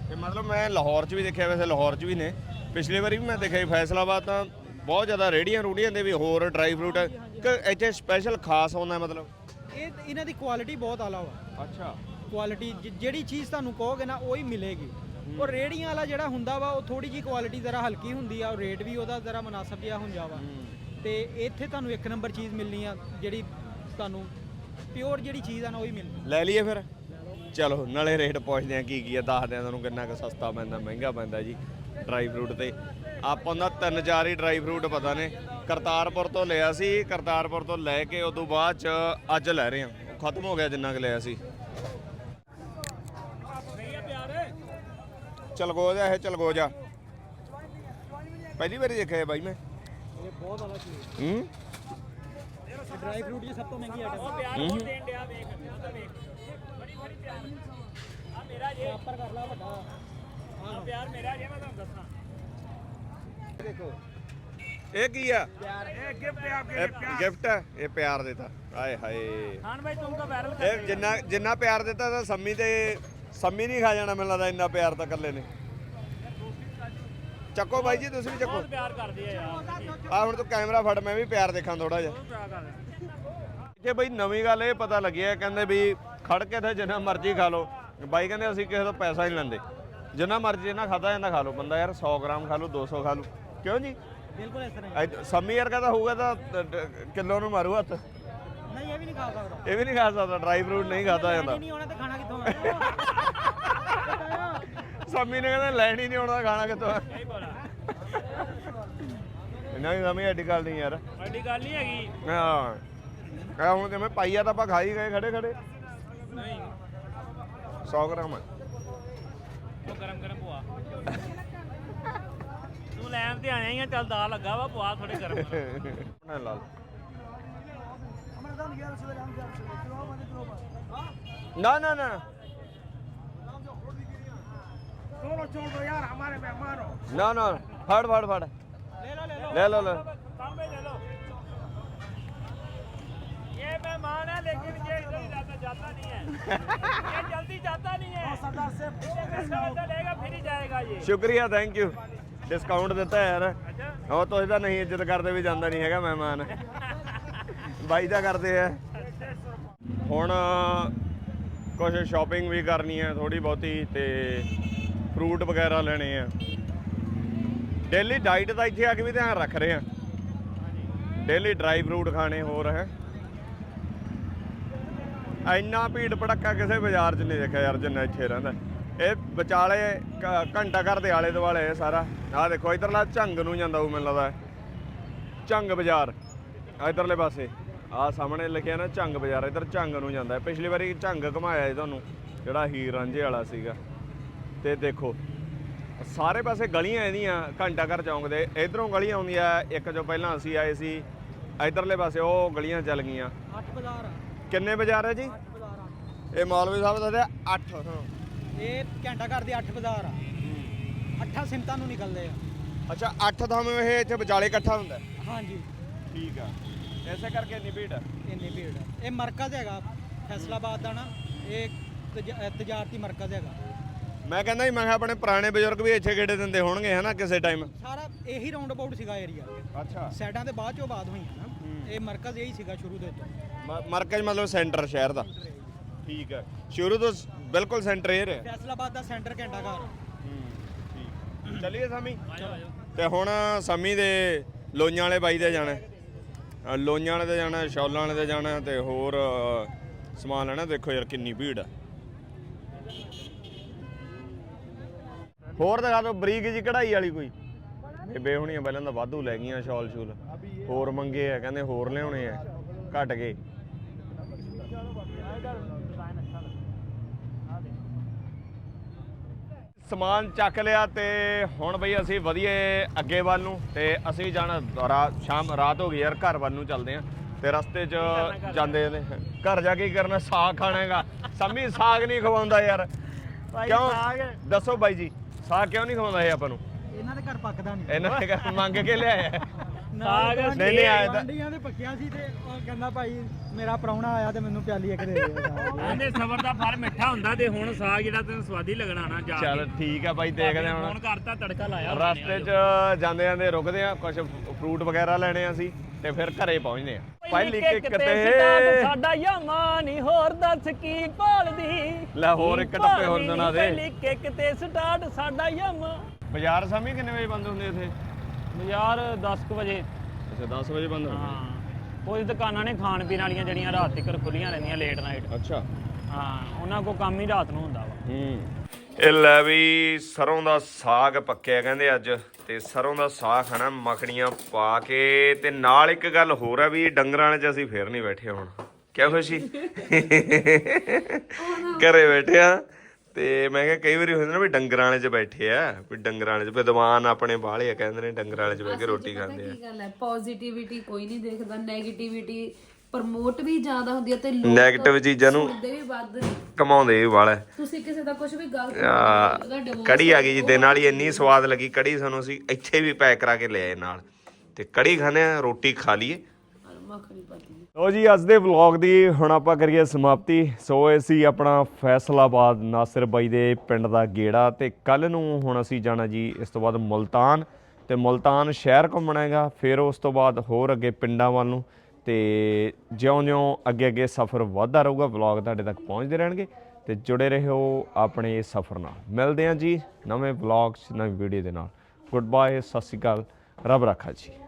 ਤੇ ਮਤਲਬ ਮੈਂ ਲਾਹੌਰ 'ਚ ਵੀ ਦੇਖਿਆ ਵੈਸੇ ਲਾਹੌਰ 'ਚ ਵੀ ਨੇ। ਪਿਛਲੀ ਵਾਰੀ ਵੀ ਮੈਂ ਦੇਖਿਆ ਸੀ ਫੈਸਲਾਬਾਦ ਤਾਂ ਬਹੁਤ ਜ਼ਿਆਦਾ ਰੇੜੀਆਂ ਰੂੜੀਆਂ ਦੇ ਵੀ ਹੋਰ ਡਰਾਈ ਫਰੂਟ ਕਿ ਇੱਥੇ ਸਪੈਸ਼ਲ ਖਾਸ ਹੁੰਦਾ ਮਤਲਬ? ਇਹ ਇਹਨਾਂ ਦੀ ਕੁਆਲਿਟੀ ਬਹੁਤ ਆਲਾ ਵਾ। ਅੱਛਾ। ਕੁਆਲਿਟੀ ਜਿਹੜੀ ਚੀਜ਼ ਤੁਹਾਨੂੰ ਕਹੋਗੇ ਨਾ ਉਹ ਹੀ। ਮਿਲੇਗੀ ਔਰ ਰੇੜੀਆਂ ਵਾਲਾ ਜਿਹੜਾ ਹੁੰਦਾ ਵਾ ਉਹ ਥੋੜੀ ਜੀ ਕੁਆਲਿਟੀ ਜ਼ਰਾ ਹਲਕੀ ਹੁੰਦੀ ਆ ਔਰ ਰੇਟ ਵੀ ਉਹਦਾ ਜ਼ਰਾ ਮੁਨਾਸਬ ਜਿਹਾ ਹੁੰਦਾ ਵਾ। ਤੇ ਇੱਥੇ ਤੁਹਾਨੂੰ ਇੱਕ ਨੰਬਰ ਚੀਜ਼ ਮਿਲਣੀ ਆ ਜਿਹੜੀ ਤੁਹਾਨੂੰ ਪਿਓਰ ਜਿਹੜੀ ਚੀਜ਼ ਆ ਨਾ ਉਹ ਹੀ ਮਿਲਣੀ। ਲੈ ਲਈਏ ਫਿਰ। ਚਲੋ ਨਾਲੇ ਰੇਟ ਪੁੱਛਦੇ ਆ ਕੀ ਕੀ ਆ ਦੱਸਦੇ ਆ ਤੁਹਾਨੂੰ ਕਿੰਨਾ ਕੁ ਸਸਤਾ ਪੈਂਦਾ ਮਹਿੰਗਾ ਪੈਂਦਾ ਜੀ ਡਰਾਈ ਫਰੂਟ ਤੇ। ਆਪਾਂ ਦਾ ਤਿੰਨ ਚਾਰ ਹੀ ਡਰਾਈ ਫਰੂਟ ਪਤਾ ਨੇ। ਕਰਤਾਰਪੁਰ ਤੋਂ ਲਿਆ ਸੀ ਕਰਤਾਰਪੁਰ ਤੋਂ ਲੈ ਕੇ ਉਦੋਂ ਬਾਅਦ ਚ ਅੱਜ ਲੈ ਰਹੇ ਆ ਖਤਮ ਹੋ ਗਿਆ ਜਿੰਨਾ ਕੁ ਲਿਆ ਸੀ। ਚਲਗੋ ਜਾ ਇਹ ਚਲਗੋ ਜਾ ਪਹਿਲੀ ਵਾਰੀ ਦੇਖਿਆ ਇਹ ਬਾਈ ਮੈਂ। ਇਹ ਬਹੁਤ ਆਲਾ ਚੀਜ਼ ਹੂੰ। ਡਰਾਈ ਫਰੂਟ ਦੀ ਸਭ ਤੋਂ ਮਹਿੰਗੀ ਆਈਟਮ ਹੂੰ। ਦੇਣ ਡਿਆ ਵੇਖ ਵੇਖ ਬੜੀ ਬੜੀ ਪਿਆਰ ਆ ਮੇਰਾ ਜੇ। ਉੱਪਰ ਕਰ ਲਾ ਵੱਡਾ ਆ ਪਿਆਰ ਮੇਰਾ ਜੇ ਮੈਂ ਤੁਹਾਨੂੰ ਦੱਸਾਂ। ਦੇਖੋ। ਇਹ ਕੀ ਆ? ਇਹ ਗਿਫਟ ਆ ਇਹ ਗਿਫਟ ਹੈ ਇਹ ਪਿਆਰ ਦਿੱਤਾ ਆਏ ਹਾਏ। ਖਾਨ ਭਾਈ ਤੁਮ ਤਾਂ ਵਾਇਰਲ ਇਹ ਜਿੰਨਾ ਜਿੰਨਾ ਪਿਆਰ ਦਿੱਤਾ ਤਾਂ ਸੰਮੀ ਤੇ ਸੰਮੀ ਨਹੀਂ ਖਾ ਜਾਣਾ ਮੈਨੂੰ ਲੱਗਦਾ ਇੰਨਾ ਪਿਆਰ ਤਾਂ ਇਕੱਲੇ ਨੇ। ਚੱਕੋ ਬਾਈ ਜੀ ਤੁਸੀਂ ਵੀ ਚੱਕੋ। ਬਹੁਤ ਪਿਆਰ ਕਰਦੇ ਆ ਯਾਰ। ਆ ਹੁਣ ਤੂੰ ਕੈਮਰਾ ਫੜ ਮੈਂ ਵੀ ਪਿਆਰ ਦੇਖਾਂ ਥੋੜਾ ਜਿਹਾ। ਪਿਆਰ ਇੱਥੇ ਬਈ ਨਵੀਂ ਗੱਲ ਇਹ ਪਤਾ ਲੱਗਿਆ ਕਹਿੰਦੇ ਵੀ ਖੜ ਕੇ ਤੇ ਜਿੰਨਾ ਮਰਜ਼ੀ ਖਾ ਲਓ। ਬਾਈ ਕਹਿੰਦੇ ਅਸੀਂ ਕਿਸੇ ਤੋਂ ਪੈਸਾ ਨਹੀਂ ਲੈਂਦੇ। ਜਿੰਨਾ ਮਰਜ਼ੀ ਇਹਨਾਂ ਖਾਦਾ ਜਾਂਦਾ ਖਾ ਲਓ। ਬੰਦਾ ਯਾਰ 100 ਗ੍ਰਾਮ ਖਾ ਲਓ 200 ਖਾ ਲਓ ਕਿਉਂ ਜੀ? ਬਿਲਕੁਲ ਇਸ ਤਰ੍ਹਾਂ ਸੰਮੀ ਯਾਰ ਕਹਿੰਦਾ ਹੋਊਗਾ ਤਾਂ ਕਿਲੋ ਨੂੰ ਮਾਰੂ ਹੱਥ। ਨਹੀਂ ਇਹ ਵੀ ਨਹੀਂ ਖਾ ਸਕਦਾ। ਇਹ ਵੀ ਨਹੀਂ ਖਾ ਸਕਦਾ। ਡਰਾਈ ਫਰੂਟ ਨਹੀਂ ਖਾਦਾ ਜਾਂਦਾ। ਨਹੀਂ ਆਉਣਾ ਤੇ ਖਾਣਾ ਕਿੱਥੋਂ ਸੰਮੀ ਨੇ ਕਹਿੰਦਾ ਲੈਣ ਹੀ ਨਹੀਂ ਆਉਣਾ ਖਾਣਾ ਕਿੱਥੋਂ ਆ? ਨਹੀਂ ਸਮੀ ਐਡੀ ਗੱਲ ਨਹੀਂ ਯਾਰ। ਐਡੀ ਗੱਲ ਨਹੀਂ ਹੈਗੀ। ਹਾਂ। ਆ ਹੁਣ ਜਿਵੇਂ ਪਾਈਆ ਤਾਂ ਆਪਾਂ ਖਾਈ ਗਏ ਖੜੇ ਖੜੇ। ਨਹੀਂ 100 ਗ੍ਰਾਮ ਹੈ ਉਹ ਗਰਮ ਗਰਮ ਪਵਾ ਤੂੰ ਲੈਣ ਤੇ ਆਇਆ ਹੀ ਆ ਚੱਲ ਦਾ ਲੱਗਾ ਵਾ ਪਵਾ ਥੋੜੇ ਗਰਮ ਗਰਮ ਨਾ ਲਾਲ ਨਾ ਨਾ ਨਾ ਨਾ ਨਾ ਫੜ ਫੜ ਫੜ ਲੈ ਲਓ ਲੈ तांबे ले लो ये मेहमान है लेकिन ये इधर ही जाता जाता नहीं है ये जल्दी जाता नहीं है सरदार से लेगा फिर ही जाएगा ये ਸ਼ੁਕਰੀਆ ਥੈਂਕ ਯੂ ਡਿਸਕਾਊਂਟ ਦਿੱਤਾ ਯਾਰ अच्छा ਉਹ ਤੁਸੀਂ ਤਾਂ ਨਹੀਂ ਇੱਜ਼ਤ ਕਰਦੇ ਵੀ ਜਾਂਦਾ ਨਹੀਂ ਹੈਗਾ ਮਹਿਮਾਨ ਬਾਈ ਦਾ ਕਰਦੇ ਆ ਹੁਣ ਕੁਝ ਸ਼ਾਪਿੰਗ ਵੀ ਕਰਨੀ ਹੈ ਥੋੜੀ ਬਹੁਤੀ ਤੇ ਫਰੂਟ ਵਗੈਰਾ ਲੈਣੇ ਆ ਡੇਲੀ ਡਾਈਟ ਦਾ ਇੱਥੇ ਆ ਕੇ ਵੀ ਧਿਆਨ ਰੱਖ ਰਹੇ ਆ ਡੇਲੀ ਡਰਾਈ ਫਰੂਟ ਖਾਣੇ ਹੋਰ ਹੈ ਇੰਨਾ ਭੀੜ ਭੜੱਕਾ ਕਿਸੇ ਬਾਜ਼ਾਰ 'ਚ ਨਹੀਂ ਦੇਖਿਆ ਯਾਰ, ਜਿੰਨਾ ਇੱਥੇ ਰਹਿੰਦਾ। ਇਹ ਵਿਚਾਲੇ ਕ- ਘੰਟਾ ਘਰ ਦੇ ਆਲੇ ਦੁਆਲੇ ਇਹ ਸਾਰਾ। ਆਹ ਦੇਖੋ, ਇਧਰਲਾ ਝੰਗ ਨੂੰ ਜਾਂਦਾ ਉਹ ਮੈਨੂੰ ਲੱਗਦਾ ਝੰਗ ਬਾਜ਼ਾਰ ਇਧਰਲੇ ਪਾਸੇ। ਆਹ ਸਾਹਮਣੇ ਲਿਖਿਆ ਨਾ, ਝੰਗ ਬਾਜ਼ਾਰ, ਇਧਰ ਝੰਗ ਨੂੰ ਜਾਂਦਾ ਹੈ। ਪਿਛਲੀ ਵਾਰੀ ਝੰਗ ਘਮਾਇਆ ਸੀ ਤੁਹਾਨੂੰ, ਜਿਹੜਾ ਹੀਰ ਰਾਂਝੇ ਵਾਲਾ ਸੀਗਾ। ਤੇ ਦੇਖੋ, ਸਾਰੇ ਪਾਸੇ ਗਲੀਆਂ ਇਹਦੀਆਂ, ਘੰਟਾ ਘਰ ਚੌਂਕ ਦੇ। ਇਧਰੋਂ ਗਲੀਆਂ ਆਉਂਦੀਆਂ, ਇੱਕ ਜੋ ਪਹਿਲਾਂ ਅਸੀਂ ਆਏ ਸੀ, ਇਧਰਲੇ ਪਾਸੇ ਉਹ ਗਲੀਆਂ ਚੱਲ ਗਈਆਂ। 8 ਬਾਜ਼ਾਰ। ਆ ਕਿੰਨੇ ਬਾਜ਼ਾਰ ਹੈ ਜੀ? 8 ਬਾਜ਼ਾਰ ਆ ਇਹ ਮੌਲਵੀ ਸਾਹਿਬ ਦੱਸਦੇ 8 ਇਹ ਘੰਟਾ ਘਰ ਦੇ 8 ਬਾਜ਼ਾਰ ਆ। ਅੱਠਾਂ ਸਿੰਤਾਂ ਨੂੰ ਨਿਕਲਦੇ ਆ। ਅੱਛਾ 8 ਥਾਵੇਂ ਇਹ ਇੱਥੇ ਵਿਚਾਲੇ ਇਕੱਠਾ ਹੁੰਦਾ। ਹਾਂਜੀ। ਠੀਕ ਆ। ਐਸੇ ਕਰਕੇ ਇੰਨੀ ਭੀੜ ਆ। ਇੰਨੀ ਭੀੜ ਆ। ਇਹ ਮਰਕਜ਼ ਹੈਗਾ ਫੈਸਲਾਬਾਦ ਦਾ ਨਾ। ਇਹ ਤਜ- ਅਹ ਤਜਾਰਤੀ ਮਰਕਜ਼ ਹੈਗਾ। ਮੈਂ ਕਹਿੰਦਾ ਸੀ ਮੈਂ ਕਿਹਾ ਆਪਣੇ ਪੁਰਾਣੇ ਬਜ਼ੁਰਗ ਵੀ ਇੱਥੇ ਗੇੜੇ ਦਿੰਦੇ ਹੋਣਗੇ ਹਨਾ ਕਿਸੇ ਟਾਈਮ ਸਾਰਾ ਇਹੀ ਰਾਉਂਡ ਅਬਾਊਟ ਸੀਗਾ ਏਰੀਆ ਅੱਛਾ। ਸਾਈਡਾਂ ਤੇ ਬਾਅਦ ਚੋਂ ਬਾਅਦ ਹੋਈਆਂ ਨਾ। ਇਹ ਮਰਕਜ਼ ਇਹੀ ਸੀਗਾ ਸ਼ੁਰੂ ਦੇ ਤੋਂ। ਮਰਕਜ਼ ਮਤਲਬ ਸੈਂਟਰ ਸ਼ਹਿਰ ਦਾ। ਠੀਕ ਹੈ। ਸ਼ੁਰੂ ਤੋਂ ਸ- ਬਿਲਕੁਲ ਸੈਂਟਰ ਇਹ ਰਿਹਾ। ਫੈਸਲਾਬਾਦ ਦਾ ਸੈਂਟਰ ਘੰਟਾ ਘਰ। ਠੀਕ। ਚੱਲੀਏ ਸਾਮੀ? ਤੇ ਹੁਣ ਸਾਮੀ ਦੇ ਲੋਈਆਂ ਵਾਲੇ ਬਾਈ ਦੇ ਜਾਣਾ। ਅ, ਲੋਈਆਂ ਵਾਲੇ ਦੇ ਜਾਣਾ ਸ਼ੌਲਾਂ ਵਾਲੇ ਦੇ ਜਾਣਾ ਤੇ ਹੋਰ ਅ, ਸਮਾਨ ਲੈਣਾ। ਦੇਖੋ ਯਾਰ ਕਿੰਨੀ ਭੀੜ ਆ। ਹੋਰ ਦਿਖਾ ਦਿਓ ਬਰੀਕ ਜੀ ਕਢਾਈ ਵਾਲੀ ਕੋਈ। ਇਹ ਬੇਹੁਣੀਆਂ ਪਹਿਲਾਂ ਤਾਂ ਵਾਧੂ ਲੈ ਗਈਆਂ ਸ਼ਾਲ ਸ਼ੂਲ ਹੋਰ ਮੰਗੇ ਆ ਕਹਿੰਦੇ ਹੋਰ ਲਿਆਉਣੇ ਆ। ਘਟ ਗਏ। ਸਮਾਨ ਚੱਕ ਲਿਆ ਤੇ ਹੁਣ ਬਈ ਅਸੀਂ ਵਧੀਆ ਅੱਗੇ ਵੱਲ ਨੂੰ ਤੇ ਅਸੀਂ ਜਾਣਾ ਰਾਤ ਸ਼ਾਮ ਰਾਤ ਹੋ ਗਈ ਯਾਰ ਘਰ ਵੱਲ ਨੂੰ ਚੱਲਦੇ ਆ ਤੇ ਰਸਤੇ 'ਚ ਜਾਂਦੇ ਨੇ। ਘਰ ਜਾ ਕੇ ਕੀ ਕਰਨਾ? ਸਾਗ ਖਾਣਾਗਾ। ਸੰਮੀ ਸਾਗ ਨਹੀਂ ਖਵਾਉਂਦਾ ਯਾਰ। ਕਿਉਂ? ਦੱਸੋ ਬਾਈ ਜੀ ਸਾਗ ਕਿਉਂ ਨਹੀਂ ਖਵਾਉਂਦਾ ਇਹ ਆਪਾਂ ਨੂੰ? ਇਹਨਾਂ ਦੇ ਘਰ ਪੱਕਦਾ ਨਹੀਂ। ਇਹਨਾਂ ਨੇ ਘਰ ਮੰਗ ਕੇ ਲਿਆਇਆ। ਸਾਗ ਨਹੀਂ ਨਹੀਂ ਆਇਆ ਤਾਂ ਗਵਾਂਢੀਆਂ ਦੇ ਪੱਕਿਆ ਸੀ ਤੇ ਉਹ ਕਹਿੰਦਾ ਭਾਈ ਮੇਰਾ ਪ੍ਰਾਹੁਣਾ ਆਇਆ ਤੇ ਮੈਨੂੰ ਪਿਆਲੀ ਇੱਕ ਦੇ ਦੇ। ਕਹਿੰਦੇ ਸਬਰ ਦਾ ਫਲ ਮਿੱਠਾ ਹੁੰਦਾ ਤੇ ਹੁਣ ਸਾਗ ਜਿਹੜਾ ਤੈਨੂੰ ਸਵਾਦੀ ਲੱਗਣਾ ਨਾ ਜਾ ਚੱਲ ਠੀਕ ਆ ਬਾਈ ਦੇਖਦੇ ਹਾਂ ਫੋਨ ਹੁਣ ਕਰਤਾ ਤੜਕਾ ਲਾਇਆ ਰਸਤੇ 'ਚ ਜਾਂਦੇ ਜਾਂਦੇ ਰੁਕਦੇ ਆ ਕੁਝ ਫਰੂਟ ਵਗੈਰਾ ਲੈਣੇ ਆ ਅਸੀਂ ਤੇ ਫਿਰ ਘਰੇ ਪਹੁੰਚਦੇ ਆ ਪਹਿਲੀ ਕਿੱਕ ਤੇ ਸਾਡਾ ਯਾਮਾ ਨਹੀਂ ਹੋਰ ਦੱਸ ਕੀ ਭਾਲਦੀ? ਲੈ ਹੋਰ ਇੱਕ ਟੱਪੇ ਹੋਰ ਸੁਣਾ ਦੇ। ਪਹਿਲੀ ਕਿੱਕ ਤੇ ਸਟਾਰਟ ਸਾਡਾ ਯਾਮਾ ਬਾਜ਼ਾਰ ਸਮੇਂ ਕਿੰਨੇ ਵਜੇ ਬੰਦ ਹੁੰਦੇ ਇੱਥੇ? ਬਾਜ਼ਾਰ 10 ਵਜੇ। ਅੱਛਾ 10 ਵਜੇ ਬੰਦ ਹੁੰਦੇ ਹਾਂ। ਕੁਝ ਦੁਕਾਨਾਂ ਨੇ ਖਾਣ ਪੀਣ ਵਾਲੀਆਂ ਜਿਹੜੀਆਂ ਰਾਤ ਤੱਕ ਖੁੱਲੀਆਂ ਰਹਿੰਦੀਆਂ ਲੇਟ ਨਾਈਟ ਅੱਛਾ। ਹਾਂ ਉਹਨਾਂ ਕੋ ਕੰਮ ਹੀ ਰਾਤ ਨੂੰ ਹੁੰਦਾ ਵਾ। ਹੂੰ। ਇਹ ਲੈ ਵੀ ਸਰੋਂ ਦਾ ਸਾਗ ਪੱਕਿਆ ਕਹਿੰਦੇ ਅੱਜ। ਤੇ ਸਰੋਂ ਦਾ ਸਾਗ ਖਾਣਾ ਮੱਖਣੀਆਂ ਪਾ ਕੇ ਤੇ ਨਾਲ ਇੱਕ ਗੱਲ ਹੋਰ ਆ ਵੀ ਡੰਗਰਾਂ ਵਾਲੇ ਚ ਅਸੀਂ ਫੇਰ ਨਹੀਂ ਬੈਠੇ ਹੁਣ। ਕਿਆ ਖੁਸ਼ੀ? ਘਰੇ ਬੈਠੇ ਆ। ਤੇ ਮੈਂ ਕਿਹਾ ਕਈ ਵਾਰੀ ਹੁੰਦਾ ਨਾ ਵੀ ਡੰਗਰਾਂ ਵਾਲੇ ਚ ਬੈਠੇ ਆ ਵੀ ਡੰਗਰਾਂ ਵਾਲੇ ਚ ਵਿਦਵਾਨ ਆਪਣੇ ਬਾਹਲੇ ਆ ਕਹਿੰਦੇ ਨੇ ਡੰਗਰਾਂ ਵਾਲੇ ਚ ਬਹਿ ਕੇ ਰੋਟੀ ਖਾਂਦੇ ਆ। ਕੀ ਗੱਲ ਹੈ ਪੋਜ਼ਿਟਿਵਿਟੀ ਕੋਈ ਨਹੀਂ ਦੇਖਦਾ 네ਗੇਟਿਵਿਟੀ ਪ੍ਰਮੋਟ ਵੀ ਜ਼ਿਆਦਾ ਹੁੰਦੀ ਹੈ ਤੇ ਲੋਕ ਨੈਗੇਟਿਵ ਚੀਜ਼ਾਂ ਨੂੰ ਸੁਣਦੇ ਵੀ ਵੱਧ। ਕਮਾਉਂਦੇ ਵੀ ਵਾਲਾ ਤੁਸੀਂ ਕਿਸੇ ਦਾ ਕੁਝ ਵੀ ਗਲਤ ਕੜੀ ਆ ਗਈ ਜੀ ਦਿਨ ਵਾਲੀ ਇੰਨੀ ਸਵਾਦ ਲੱਗੀ ਕੜੀ ਸਾਨੂੰ ਅਸੀਂ ਇੱਥੇ ਵੀ ਪੈਕ ਕਰਾ ਕੇ ਲਿਆਏ ਨਾਲ। ਤੇ ਕੜੀ ਖਾਣੇ ਆ ਰੋਟੀ ਖਾ ਲਈਏ। ਮੱਖਣੀ ਪਤੀ ਲੋ ਜੀ, ਅੱਜ ਦੇ ਵਲੌਗ ਦੀ ਹੁਣ ਆਪਾਂ ਕਰੀਏ ਸਮਾਪਤੀ। ਸੋ ਇਹ ਸੀ ਆਪਣਾ ਫੈਸਲਾਬਾਦ ਨਾਸਿਰ ਬਾਈ ਦੇ ਪਿੰਡ ਦਾ ਗੇੜਾ ਤੇ ਕੱਲ ਨੂੰ ਹੁਣ ਅਸੀਂ ਜਾਣਾ ਜੀ ਇਸ ਤੋਂ ਬਾਅਦ ਮੁਲਤਾਨ। ਤੇ ਮੁਲਤਾਨ ਸ਼ਹਿਰ ਘੁੰਮਣਾ ਹੈਗਾ, ਫਿਰ ਉਸ ਤੋਂ ਬਾਅਦ ਹੋਰ ਅੱਗੇ ਪਿੰਡਾਂ ਵੱਲ ਨੂੰ। ਤੇ ਜਿਉਂ-ਜਿਉਂ ਅੱਗੇ-ਅੱਗੇ ਸਫ਼ਰ ਵਧਦਾ ਰਹੂਗਾ ਵਲੌਗ ਤੁਹਾਡੇ ਤੱਕ ਪਹੁੰਚਦੇ ਰਹਿਣਗੇ। ਤੇ ਜੁੜੇ ਰਹੋ ਆਪਣੇ ਇਸ ਸਫ਼ਰ ਨਾਲ। ਮਿਲਦੇ ਹਾਂ ਜੀ ਨਵੇਂ ਵਲੌਗ 'ਚ, ਨਵੀਂ ਵੀਡੀਓ ਦੇ ਨਾਲ। ਗੁੱਡ ਬਾਏ ਸਤਿ ਸ਼੍ਰੀ ਅਕਾਲ। ਰੱਬ ਰਾਖਾ ਜੀ।